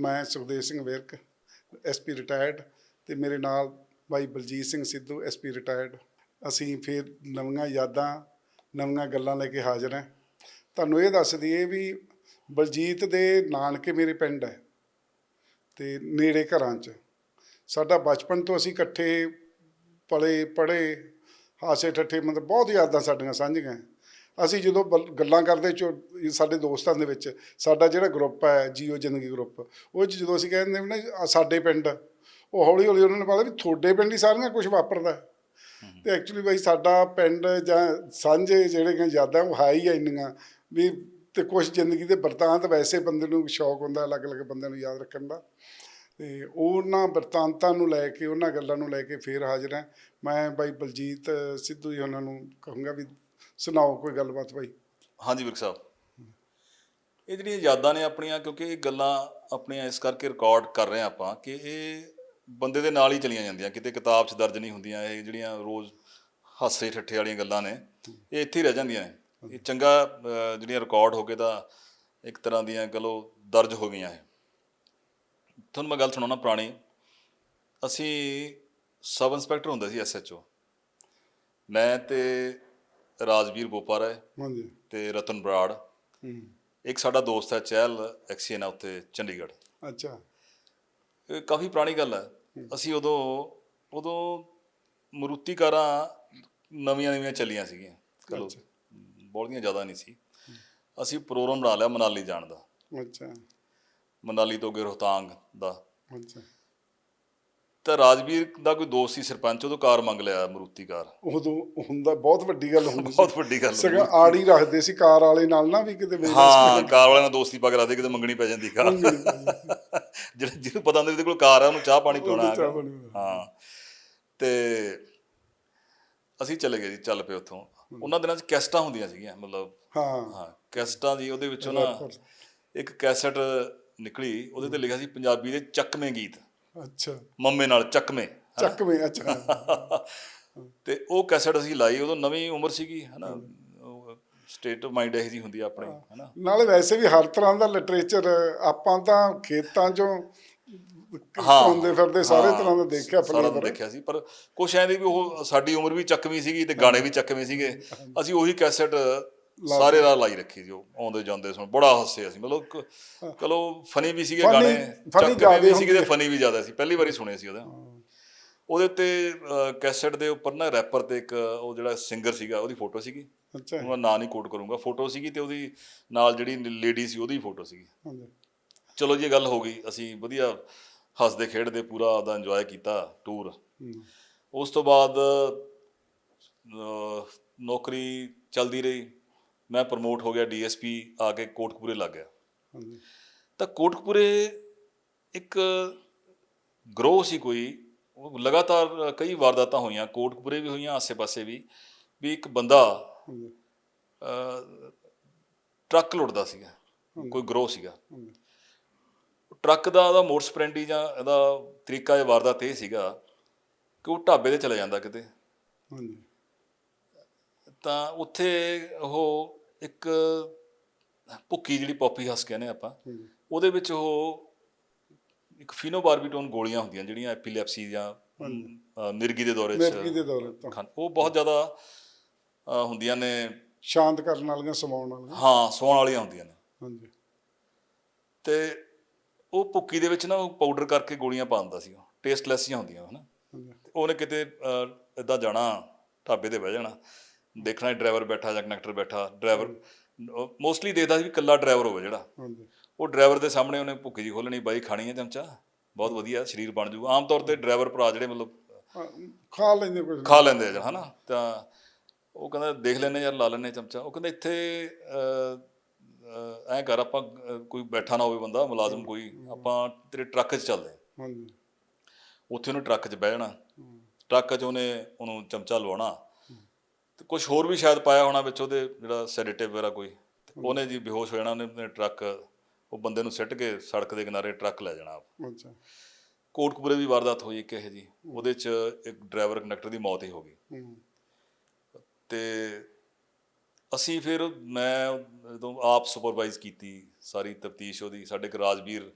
ਮੈਂ Sukhdev Singh Virk SP retired ਤੇ ਮੇਰੇ ਨਾਲ ਭਾਈ ਬਲਜੀਤ ਸਿੰਘ ਸਿੱਧੂ ਐਸਪੀ ਰਿਟਾਇਰਡ ਅਸੀਂ ਫਿਰ ਨਵੀਆਂ ਯਾਦਾਂ, ਨਵੀਆਂ ਗੱਲਾਂ ਲੈ ਕੇ ਹਾਜ਼ਰ ਹਾਂ। ਤੁਹਾਨੂੰ ਇਹ ਦੱਸ ਦਈਏ ਵੀ ਬਲਜੀਤ ਦੇ ਨਾਨਕੇ ਮੇਰੇ ਪਿੰਡ ਹੈ ਤੇ ਨੇੜੇ ਘਰਾਂ 'ਚ। ਸਾਡਾ ਬਚਪਨ ਤੋਂ ਅਸੀਂ ਇਕੱਠੇ ਪਲੇ ਪੜ੍ਹੇ ਹਾਸੇ ਠੱਠੇ ਮਤਲਬ ਬਹੁਤ ਯਾਦਾਂ ਸਾਡੀਆਂ ਸਾਂਝੀਆਂ। ਅਸੀਂ ਜਦੋਂ ਬਲ- ਗੱਲਾਂ ਕਰਦੇ ਚੋ, ਸਾਡੇ ਦੋਸਤਾਂ ਦੇ ਵਿੱਚ, ਸਾਡਾ ਜਿਹੜਾ ਗਰੁੱਪ ਹੈ, ਜੀਓ ਜ਼ਿੰਦਗੀ ਗਰੁੱਪ ਉਹ 'ਚ ਜਦੋਂ ਅਸੀਂ ਕਹਿੰਦੇ ਵੀ ਨਾ ਸਾਡੇ ਪਿੰਡ, ਉਹ ਹੌਲੀ ਹੌਲੀ ਉਹਨਾਂ ਨੂੰ ਪਤਾ ਵੀ ਤੁਹਾਡੇ ਪਿੰਡ ਹੀ ਸਾਰੀਆਂ ਕੁਝ ਵਾਪਰਦਾ ਹੈ। ਤੇ ਐਕਚੁਅਲੀ ਬਈ ਸਾਡਾ ਪਿੰਡ ਜਾਂ ਸਾਂਝੇ ਜਿਹੜੇ ਕਿ ਯਾਦਾਂ, ਉਹ ਹੈ ਹੀ ਆ ਇੰਨੀਆਂ, ਵੀ ਤੇ ਕੁਝ ਜ਼ਿੰਦਗੀ ਦੇ ਬਰਤਾਂਤ ਵੈਸੇ ਬੰਦੇ ਨੂੰ ਸ਼ੌਕ ਹੁੰਦਾ, ਅਲੱਗ-ਅਲੱਗ ਬੰਦਿਆਂ ਨੂੰ ਯਾਦ ਰੱਖਣ ਦਾ ਤੇ ਉਹਨਾਂ ਬਰਤਾਂਤਾਂ ਨੂੰ ਲੈ ਕੇ, ਉਹਨਾਂ ਗੱਲਾਂ ਨੂੰ ਲੈ ਕੇ ਫੇਰ ਹਾਜ਼ਰ ਹਾਂ ਮੈਂ ਬਾਈ ਬਲਜੀਤ ਸਿੱਧੂ ਜੀ ਉਹਨਾਂ ਨੂੰ ਕਹੂੰਗਾ ਵੀ ਸੁਣਾਓ ਕੋਈ ਗੱਲਬਾਤ ਬਾਈ? ਹਾਂਜੀ ਵਿਰਕ ਸਾਹਿਬ। ਇਹ ਜਿਹੜੀਆਂ ਯਾਦਾਂ ਨੇ ਆਪਣੀਆਂ ਕਿਉਂਕਿ ਇਹ ਗੱਲਾਂ ਆਪਣੀਆਂ ਇਸ ਕਰਕੇ ਰਿਕਾਰਡ ਕਰ ਰਹੇ ਹਾਂ ਆਪਾਂ ਕਿ ਇਹ ਬੰਦੇ ਦੇ ਨਾਲ ਹੀ ਚਲੀਆਂ ਜਾਂਦੀਆਂ ਕਿਤੇ ਕਿਤਾਬ 'ਚ ਦਰਜ ਨਹੀਂ ਹੁੰਦੀਆਂ ਇਹ ਜਿਹੜੀਆਂ ਰੋਜ਼ ਹਾਸੇ ਠੱਠੇ ਵਾਲੀਆਂ ਗੱਲਾਂ ਨੇ ਇਹ ਇੱਥੇ ਹੀ ਰਹਿ ਜਾਂਦੀਆਂ ਨੇ। ਇਹ ਚੰਗਾ ਜਿਹੜੀਆਂ ਰਿਕਾਰਡ ਹੋ ਕੇ ਤਾਂ ਇੱਕ ਤਰ੍ਹਾਂ ਦੀਆਂ ਗਲੋ ਦਰਜ ਹੋ ਗਈਆਂ ਇਹ। ਤੁਹਾਨੂੰ ਮੈਂ ਗੱਲ ਸੁਣਾਉਣਾ ਪੁਰਾਣੀ। ਅਸੀਂ ਸਬ ਇੰਸਪੈਕਟਰ ਹੁੰਦੇ ਸੀ ਐਸਐਚਓ ਮੈਂ ਤੇ ਰਾਜਵੀਰ ਬੋਪਾਰਾ ਹਾਂਜੀ। ਤੇ ਰਤਨ ਬਰਾੜ। ਹੂੰ। ਇੱਕ ਸਾਡਾ ਦੋਸਤ ਹੈ ਚਹਿਲ ਐਕਸੀਅਨ ਆ ਉੱਥੇ ਚੰਡੀਗੜ੍ਹ। ਅੱਛਾ। ਇਹ ਕਾਫੀ ਪੁਰਾਣੀ ਗੱਲ ਹੈ। ਅਸੀਂ ਉਦੋਂ ਉਦੋਂ ਮਰੂਤੀ ਕਾਰਾਂ ਨਵੀਆਂ ਨਵੀਆਂ ਚੱਲੀਆਂ ਸੀਗੀਆਂ। ਚਲੋ। ਬਹੁਤੀਆਂ ਜ਼ਿਆਦਾ ਨਹੀਂ ਸੀ। ਅਸੀਂ ਪ੍ਰੋਗਰਾਮ ਬਣਾ ਲਿਆ ਮਨਾਲੀ ਜਾਣ ਦਾ। ਅੱਛਾ। ਮਨਾਲੀ ਤੋਂ ਅੱਗੇ ਰੋਹਤਾਂਗ ਦਾ। ਅੱਛਾ। ਤਾਂ ਰਾਜਵੀਰ ਦਾ ਕੋਈ ਦੋਸਤ ਸੀ ਸਰਪੰਚ ਉਹਦੋਂ ਕਾਰ ਮੰਗ ਲਿਆ ਮਰੂਤੀ ਕਾਰ ਉਦੋਂ ਹੁੰਦਾ ਬਹੁਤ ਵੱਡੀ ਗੱਲ ਹੁੰਦੀ ਬਹੁਤ ਵੱਡੀ ਗੱਲ ਸਗਾ ਆੜੀ ਰੱਖਦੇ ਸੀ ਕਾਰ ਵਾਲੇ ਨਾਲ ਨਾ ਵੀ ਕਿਤੇ ਹਾਂ ਕਾਰ ਵਾਲਿਆਂ ਨਾਲ ਦੋਸਤੀ ਪਾ ਕੇ ਰੱਖਦੇ ਕਿਤੇ ਮੰਗਣੀ ਪੈ ਜਾਂਦੀ ਕਾਰ। ਜਿਹੜਾ ਜਿਹਨੂੰ ਪਤਾ ਹੁੰਦਾ ਇਹਦੇ ਕੋਲ ਕਾਰ ਆ ਉਹਨੂੰ ਚਾਹ। ਪਾਣੀ ਪਿਉਣਾ। ਹਾਂ ਤੇ ਅਸੀਂ ਚਲੇ ਗਏ ਜੀ ਚੱਲ ਪਏ ਉੱਥੋਂ। ਉਹਨਾਂ ਦਿਨਾਂ 'ਚ ਕੈਸਟਾਂ ਹੁੰਦੀਆਂ ਸੀਗੀਆਂ ਮਤਲਬ ਹਾਂ। ਹਾਂ ਕੈਸਟਾਂ ਦੀ ਉਹਦੇ ਵਿੱਚੋਂ ਨਾ ਇੱਕ ਕੈਸਟ ਨਿਕਲੀ ਉਹਦੇ ਤੇ ਲਿਖਿਆ ਸੀ ਪੰਜਾਬੀ ਦੇ ਚੱਕਵੇਂ ਗੀਤ। ਅੱਛਾ। ਮੰਮੇ ਨਾਲ ਚੱਕਵੇਂ ਚੱਕਵੇਂ ਅੱਛਾ। ਤੇ ਉਹ ਕੈਸਟ ਅਸੀਂ ਲਾਈ ਉਦੋਂ ਨਵੀਂ ਉਮਰ ਸੀਗੀ ਹਨਾ। ਸਟੇਟ ਆਫ ਮਾਈਂਡ ਇਹੋ ਹੁੰਦੀ ਆ ਆਪਣੇ ਹਨਾ। ਨਾਲੇ ਵੈਸੇ ਵੀ ਹਰ ਤਰ੍ਹਾਂ ਦਾ ਲਿਟਰੇਚਰ ਆਪਾਂ ਤਾਂ ਖੇਤਾਂ 'ਚੋਂ ਹਾਂ, ਆਉਂਦੇ ਫਿਰਦੇ ਸਾਰੇ ਤਰ੍ਹਾਂ ਦਾ ਦੇਖਿਆ ਸਾਰਾ ਫਲੇਵਰ ਦੇਖਿਆ ਸੀ ਪਰ ਕੁਛ ਐਂ ਦੀ ਵੀ ਉਹ ਸਾਡੀ ਉਮਰ ਵੀ ਚੱਕਵੀਂ ਸੀਗੀ ਤੇ ਗਾਣੇ ਵੀ ਚੱਕਵੇਂ ਸੀਗੇ। ਅਸੀਂ ਉਹੀ ਕੈਸਟ ਸਾਰੇ ਰਾਹ ਲਾਈ ਰੱਖੀ ਜੋ ਆਉਂਦੇ ਜਾਂਦੇ ਸੁਣ ਬੜਾ ਹੱਸੇ ਅਸੀਂ ਮਤਲਬ ਚਲੋ ਫਨੀ ਵੀ ਸੀਗੇ ਗਾਣੇ ਚੱਕਵੇਂ ਜ਼ਿਆਦੇ ਵੀ ਸੀਗੇ ਤੇ ਹੁੰਦੀ ਫਨੀ ਵੀ ਜ਼ਿਆਦਾ ਸੀ ਪਹਿਲੀ ਵਾਰੀ ਸੁਣੇ ਸੀ ਉਹਦੇ। ਉਹਦੇ ਉੱਤੇ ਕੈਸਟ ਦੇ ਉੱਪਰ ਨਾ ਰੈਪਰ ਤੇ ਇੱਕ ਉਹ ਜਿਹੜਾ ਸਿੰਗਰ ਸੀਗਾ ਉਹਦੀ ਫੋਟੋ ਸੀਗੀ। ਅੱਛਾ। ਮੈਂ ਨਾਂ ਨਹੀਂ ਕੋਟ ਕਰੂੰਗਾ ਫੋਟੋ ਸੀਗੀ ਤੇ ਉਹਦੀ ਨਾਲ ਜਿਹੜੀ ਲੇਡੀ ਸੀ ਉਹਦੀ ਫੋਟੋ ਸੀਗੀ। ਹਾਂਜੀ। ਚਲੋ ਜੀ ਇਹ ਗੱਲ ਹੋ ਗਈ ਅਸੀਂ ਵਧੀਆ ਹੱਸਦੇ ਖੇਡਦੇ ਪੂਰਾ ਉਹਦਾ ਇੰਜੋਏ ਕੀਤਾ ਟੂਰ ਉਸ ਤੋਂ ਬਾਅਦ ਨੌਕਰੀ ਚੱਲਦੀ ਰਹੀ। ਮੈਂ ਪ੍ਰਮੋਟ ਹੋ ਗਿਆ ਡੀਐਸਪੀ ਆ ਕੇ ਕੋਟਕਪੂਰੇ ਲੱਗ ਗਿਆ। ਹਾਂਜੀ। ਤਾਂ ਕੋਟਕਪੂਰੇ ਇੱਕ ਗਰੋਹ ਸੀ ਕੋਈ ਉਹ ਲਗਾਤਾਰ ਕਈ ਵਾਰਦਾਤਾਂ ਹੋਈਆਂ ਕੋਟਕਪੂਰੇ ਵੀ ਹੋਈਆਂ ਆਸੇ-ਪਾਸੇ ਵੀ ਵੀ ਇੱਕ ਬੰਦਾ ਟਰੱਕ ਲੁੱਟਦਾ ਸੀਗਾ ਕੋਈ ਗਰੋਹ ਸੀਗਾ। ਟਰੱਕ ਦਾ ਉਹਦਾ ਮੋਟਰ ਸਪਰੈਂਡੀ ਜਾਂ ਇਹਦਾ ਤਰੀਕਾ ਇਹ ਵਾਰਦਾਤ ਇਹ ਸੀਗਾ ਕਿ ਉਹ ਢਾਬੇ ਤੇ ਚਲਾ ਜਾਂਦਾ ਕਿਤੇ। ਹਾਂਜੀ। ਤਾਂ ਉੱਥੇ ਉਹ ਇੱਕ ਭੁੱਕੀ ਜਿਹੜੀ ਪੌਪੀ ਹੱਸ ਕਹਿੰਦੇ ਆਪਾਂ ਉਹਦੇ ਵਿੱਚ ਉਹ ਇੱਕ ਫਿਨੋਬਾਰਬੀਟੋਨ ਗੋਲੀਆਂ ਹੁੰਦੀਆਂ ਜਿਹੜੀਆਂ ਐਪੀਲੈਪਸੀ ਜਾਂ ਮਿਰਗੀ ਦੇ ਦੌਰੇ 'ਚ ਮਿਰਗੀ ਦੇ ਦੌਰੇ ਤੋਂ। ਉਹ ਬਹੁਤ ਜ਼ਿਆਦਾ ਹੁੰਦੀਆਂ ਨੇ। ਸ਼ਾਂਤ ਕਰਨ ਵਾਲੀਆਂ ਸਮਾਉਣ ਵਾਲੀਆਂ। ਹਾਂ ਸੌਣ ਵਾਲੀਆਂ ਹੁੰਦੀਆਂ ਨੇ। ਹਾਂਜੀ। ਤੇ ਉਹ ਭੁੱਕੀ ਦੇ ਵਿੱਚ ਨਾ ਉਹ ਪਾਊਡਰ ਕਰਕੇ ਗੋਲੀਆਂ ਪਾ ਦਿੰਦਾ ਸੀ ਉਹ ਟੇਸਟਲੈਸ ਜਿਹੀਆਂ ਹੁੰਦੀਆਂ ਹਨਾ। ਉਹਨੇ ਕਿਤੇ ਇਦਾਂ ਜਾਣਾ ਢਾਬੇ ਤੇ ਬਹਿ ਜਾਣਾ। ਦੇਖਣਾ ਡਰਾਈਵਰ ਬੈਠਾ ਜਾਂ ਕਨੈਕਟਰ ਬੈਠਾ ਡਰਾਈਵਰ ਮੋਸਟਲੀ ਦੇਖਦਾ ਸੀ ਵੀ ਇਕੱਲਾ ਡਰਾਈਵਰ ਹੋਵੇ ਜਿਹੜਾ। ਹਾਂਜੀ। ਉਹ ਡਰਾਈਵਰ ਦੇ ਸਾਹਮਣੇ ਉਹਨੇ ਭੁੱਕੀ ਜੀ ਖੋਲਣੀ ਬਾਈ ਖਾਣੀ ਹੈ ਚਮਚਾ ਬਹੁਤ ਵਧੀਆ ਸਰੀਰ ਬਣ ਜਾਊਗਾ। ਆਮ ਤੌਰ ਤੇ ਡਰਾਈਵਰ ਭਰਾ ਜਿਹੜੇ ਮਤਲਬ ਖਾ ਲੈਂਦੇ ਕੁਝ ਖਾ ਲੈਂਦੇ ਆ ਹਨਾ? ਤਾਂ ਉਹ ਕਹਿੰਦਾ ਦੇਖ ਲੈਨੇ ਯਾਰ ਲਾ ਲੈਨੇ ਚਮਚਾ। ਉਹ ਕਹਿੰਦਾ ਇੱਥੇ ਐਂ ਕਰ ਆਪਾਂ ਕੋਈ ਬੈਠਾ ਨਾ ਹੋਵੇ ਬੰਦਾ ਮੁਲਾਜ਼ਮ ਕੋਈ ਆਪਾਂ ਤੇਰੇ ਟਰੱਕ 'ਚ ਚੱਲਦੇ। ਹਾਂਜੀ। ਉੱਥੇ ਉਹਨੇ ਟਰੱਕ 'ਚ ਬਹਿ ਜਾਣਾ। ਟਰੱਕ 'ਚ ਉਹਨੇ ਉਹਨੂੰ ਚਮਚਾ ਲਵਾਉਣਾ। ਤੇ ਕੁਝ ਹੋਰ ਵੀ ਸ਼ਾਇਦ ਪਾਇਆ ਹੋਣਾ ਵਿੱਚ ਉਹਦੇ ਜਿਹੜਾ ਸੈਡੇਟਿਵ ਵਗੈਰਾ ਕੋਈ ਤੇ ਉਹਨੇ ਜੀ ਬੇਹੋਸ਼ ਹੋ ਜਾਣਾ ਉਹਨੇ ਆਪਣੇ ਟਰੱਕ ਉਹ ਬੰਦੇ ਨੂੰ ਸਿੱਟ ਕੇ ਸੜਕ ਦੇ ਕਿਨਾਰੇ ਟਰੱਕ ਲੈ ਜਾਣਾ ਅੱਛਾ। ਕੋਟਕਪੂਰੇ ਵੀ ਵਾਰਦਾਤ ਹੋਈ ਇੱਕ ਇਹ ਜੀ ਉਹਦੇ 'ਚ ਇੱਕ ਡਰਾਈਵਰ ਕੰਡਕਟਰ ਦੀ ਮੌਤ ਹੀ ਹੋ ਗਈ। ਤੇ ਅਸੀਂ ਫਿਰ ਮੈਂ ਜਦੋਂ ਆਪ ਸੁਪਰਵਾਈਜ਼ ਕੀਤੀ ਸਾਰੀ ਤਫਤੀਸ਼ ਉਹਦੀ ਸਾਡੇ ਇੱਕ ਰਾਜਵੀਰ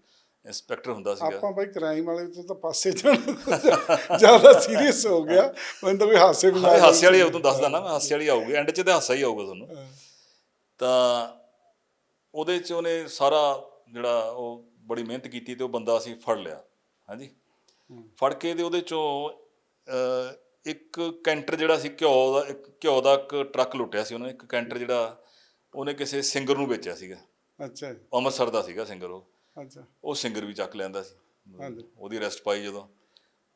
ਇੰਸਪੈਕਟਰ ਹੁੰਦਾ ਸੀਗਾ। ਆਪਾਂ ਬਾਈ ਕ੍ਰਾਈਮ ਵਾਲੇ ਤੋਂ ਤਾਂ ਪਾਸੇ ਜਾਣਾ। ਜ਼ਿਆਦਾ ਸੀਰੀਅਸ ਹੋ ਗਿਆ। ਮੈਨੂੰ ਤਾਂ ਕੋਈ ਹਾਸੇ ਹਾਂ ਮਜ਼ਾਕ ਹਾਸੇ ਵਾਲੀ ਉਦੋਂ ਦੱਸਦਾ ਨਾ ਮੈਂ ਹਾਸੇ ਵਾਲੀ ਆਊਗੀ। ਐਂਡ 'ਚ ਤੇ ਹਾਸਾ ਹੀ ਆਊਗਾ ਤੁਹਾਨੂੰ। ਤਾਂ ਉਹਦੇ 'ਚ ਉਹਨੇ ਸਾਰਾ ਜਿਹੜਾ ਉਹ ਬੜੀ ਮਿਹਨਤ ਕੀਤੀ ਤੇ ਉਹ ਬੰਦਾ ਅਸੀਂ ਫੜ ਲਿਆ। ਹਾਂਜੀ। ਫੜ ਕੇ ਤੇ ਉਹਦੇ 'ਚੋਂ ਅਹ, ਇੱਕ ਕੈਂਟਰ ਜਿਹੜਾ ਸੀ ਘਿਓ ਦਾ ਇੱਕ ਘਿਓ ਦਾ ਇੱਕ ਟਰੱਕ ਲੁੱਟਿਆ ਸੀ ਉਹਨੇ। ਇੱਕ ਕੈਂਟਰ ਜਿਹੜਾ ਉਹਨੇ ਕਿਸੇ ਸਿੰਗਰ ਨੂੰ ਵੇਚਿਆ ਸੀਗਾ। ਅੱਛਾ ਜੀ, ਅੰਮ੍ਰਿਤਸਰ ਦਾ ਸੀਗਾ ਸਿੰਗਰ ਉਹ। ਅੱਛਾ। ਉਹ ਸਿੰਗਰ ਵੀ ਚੱਕ ਲੈਂਦਾ ਸੀ। ਹਾਂਜੀ। ਉਹਦੀ ਅਰੈਸਟ ਪਾਈ ਜਦੋਂ।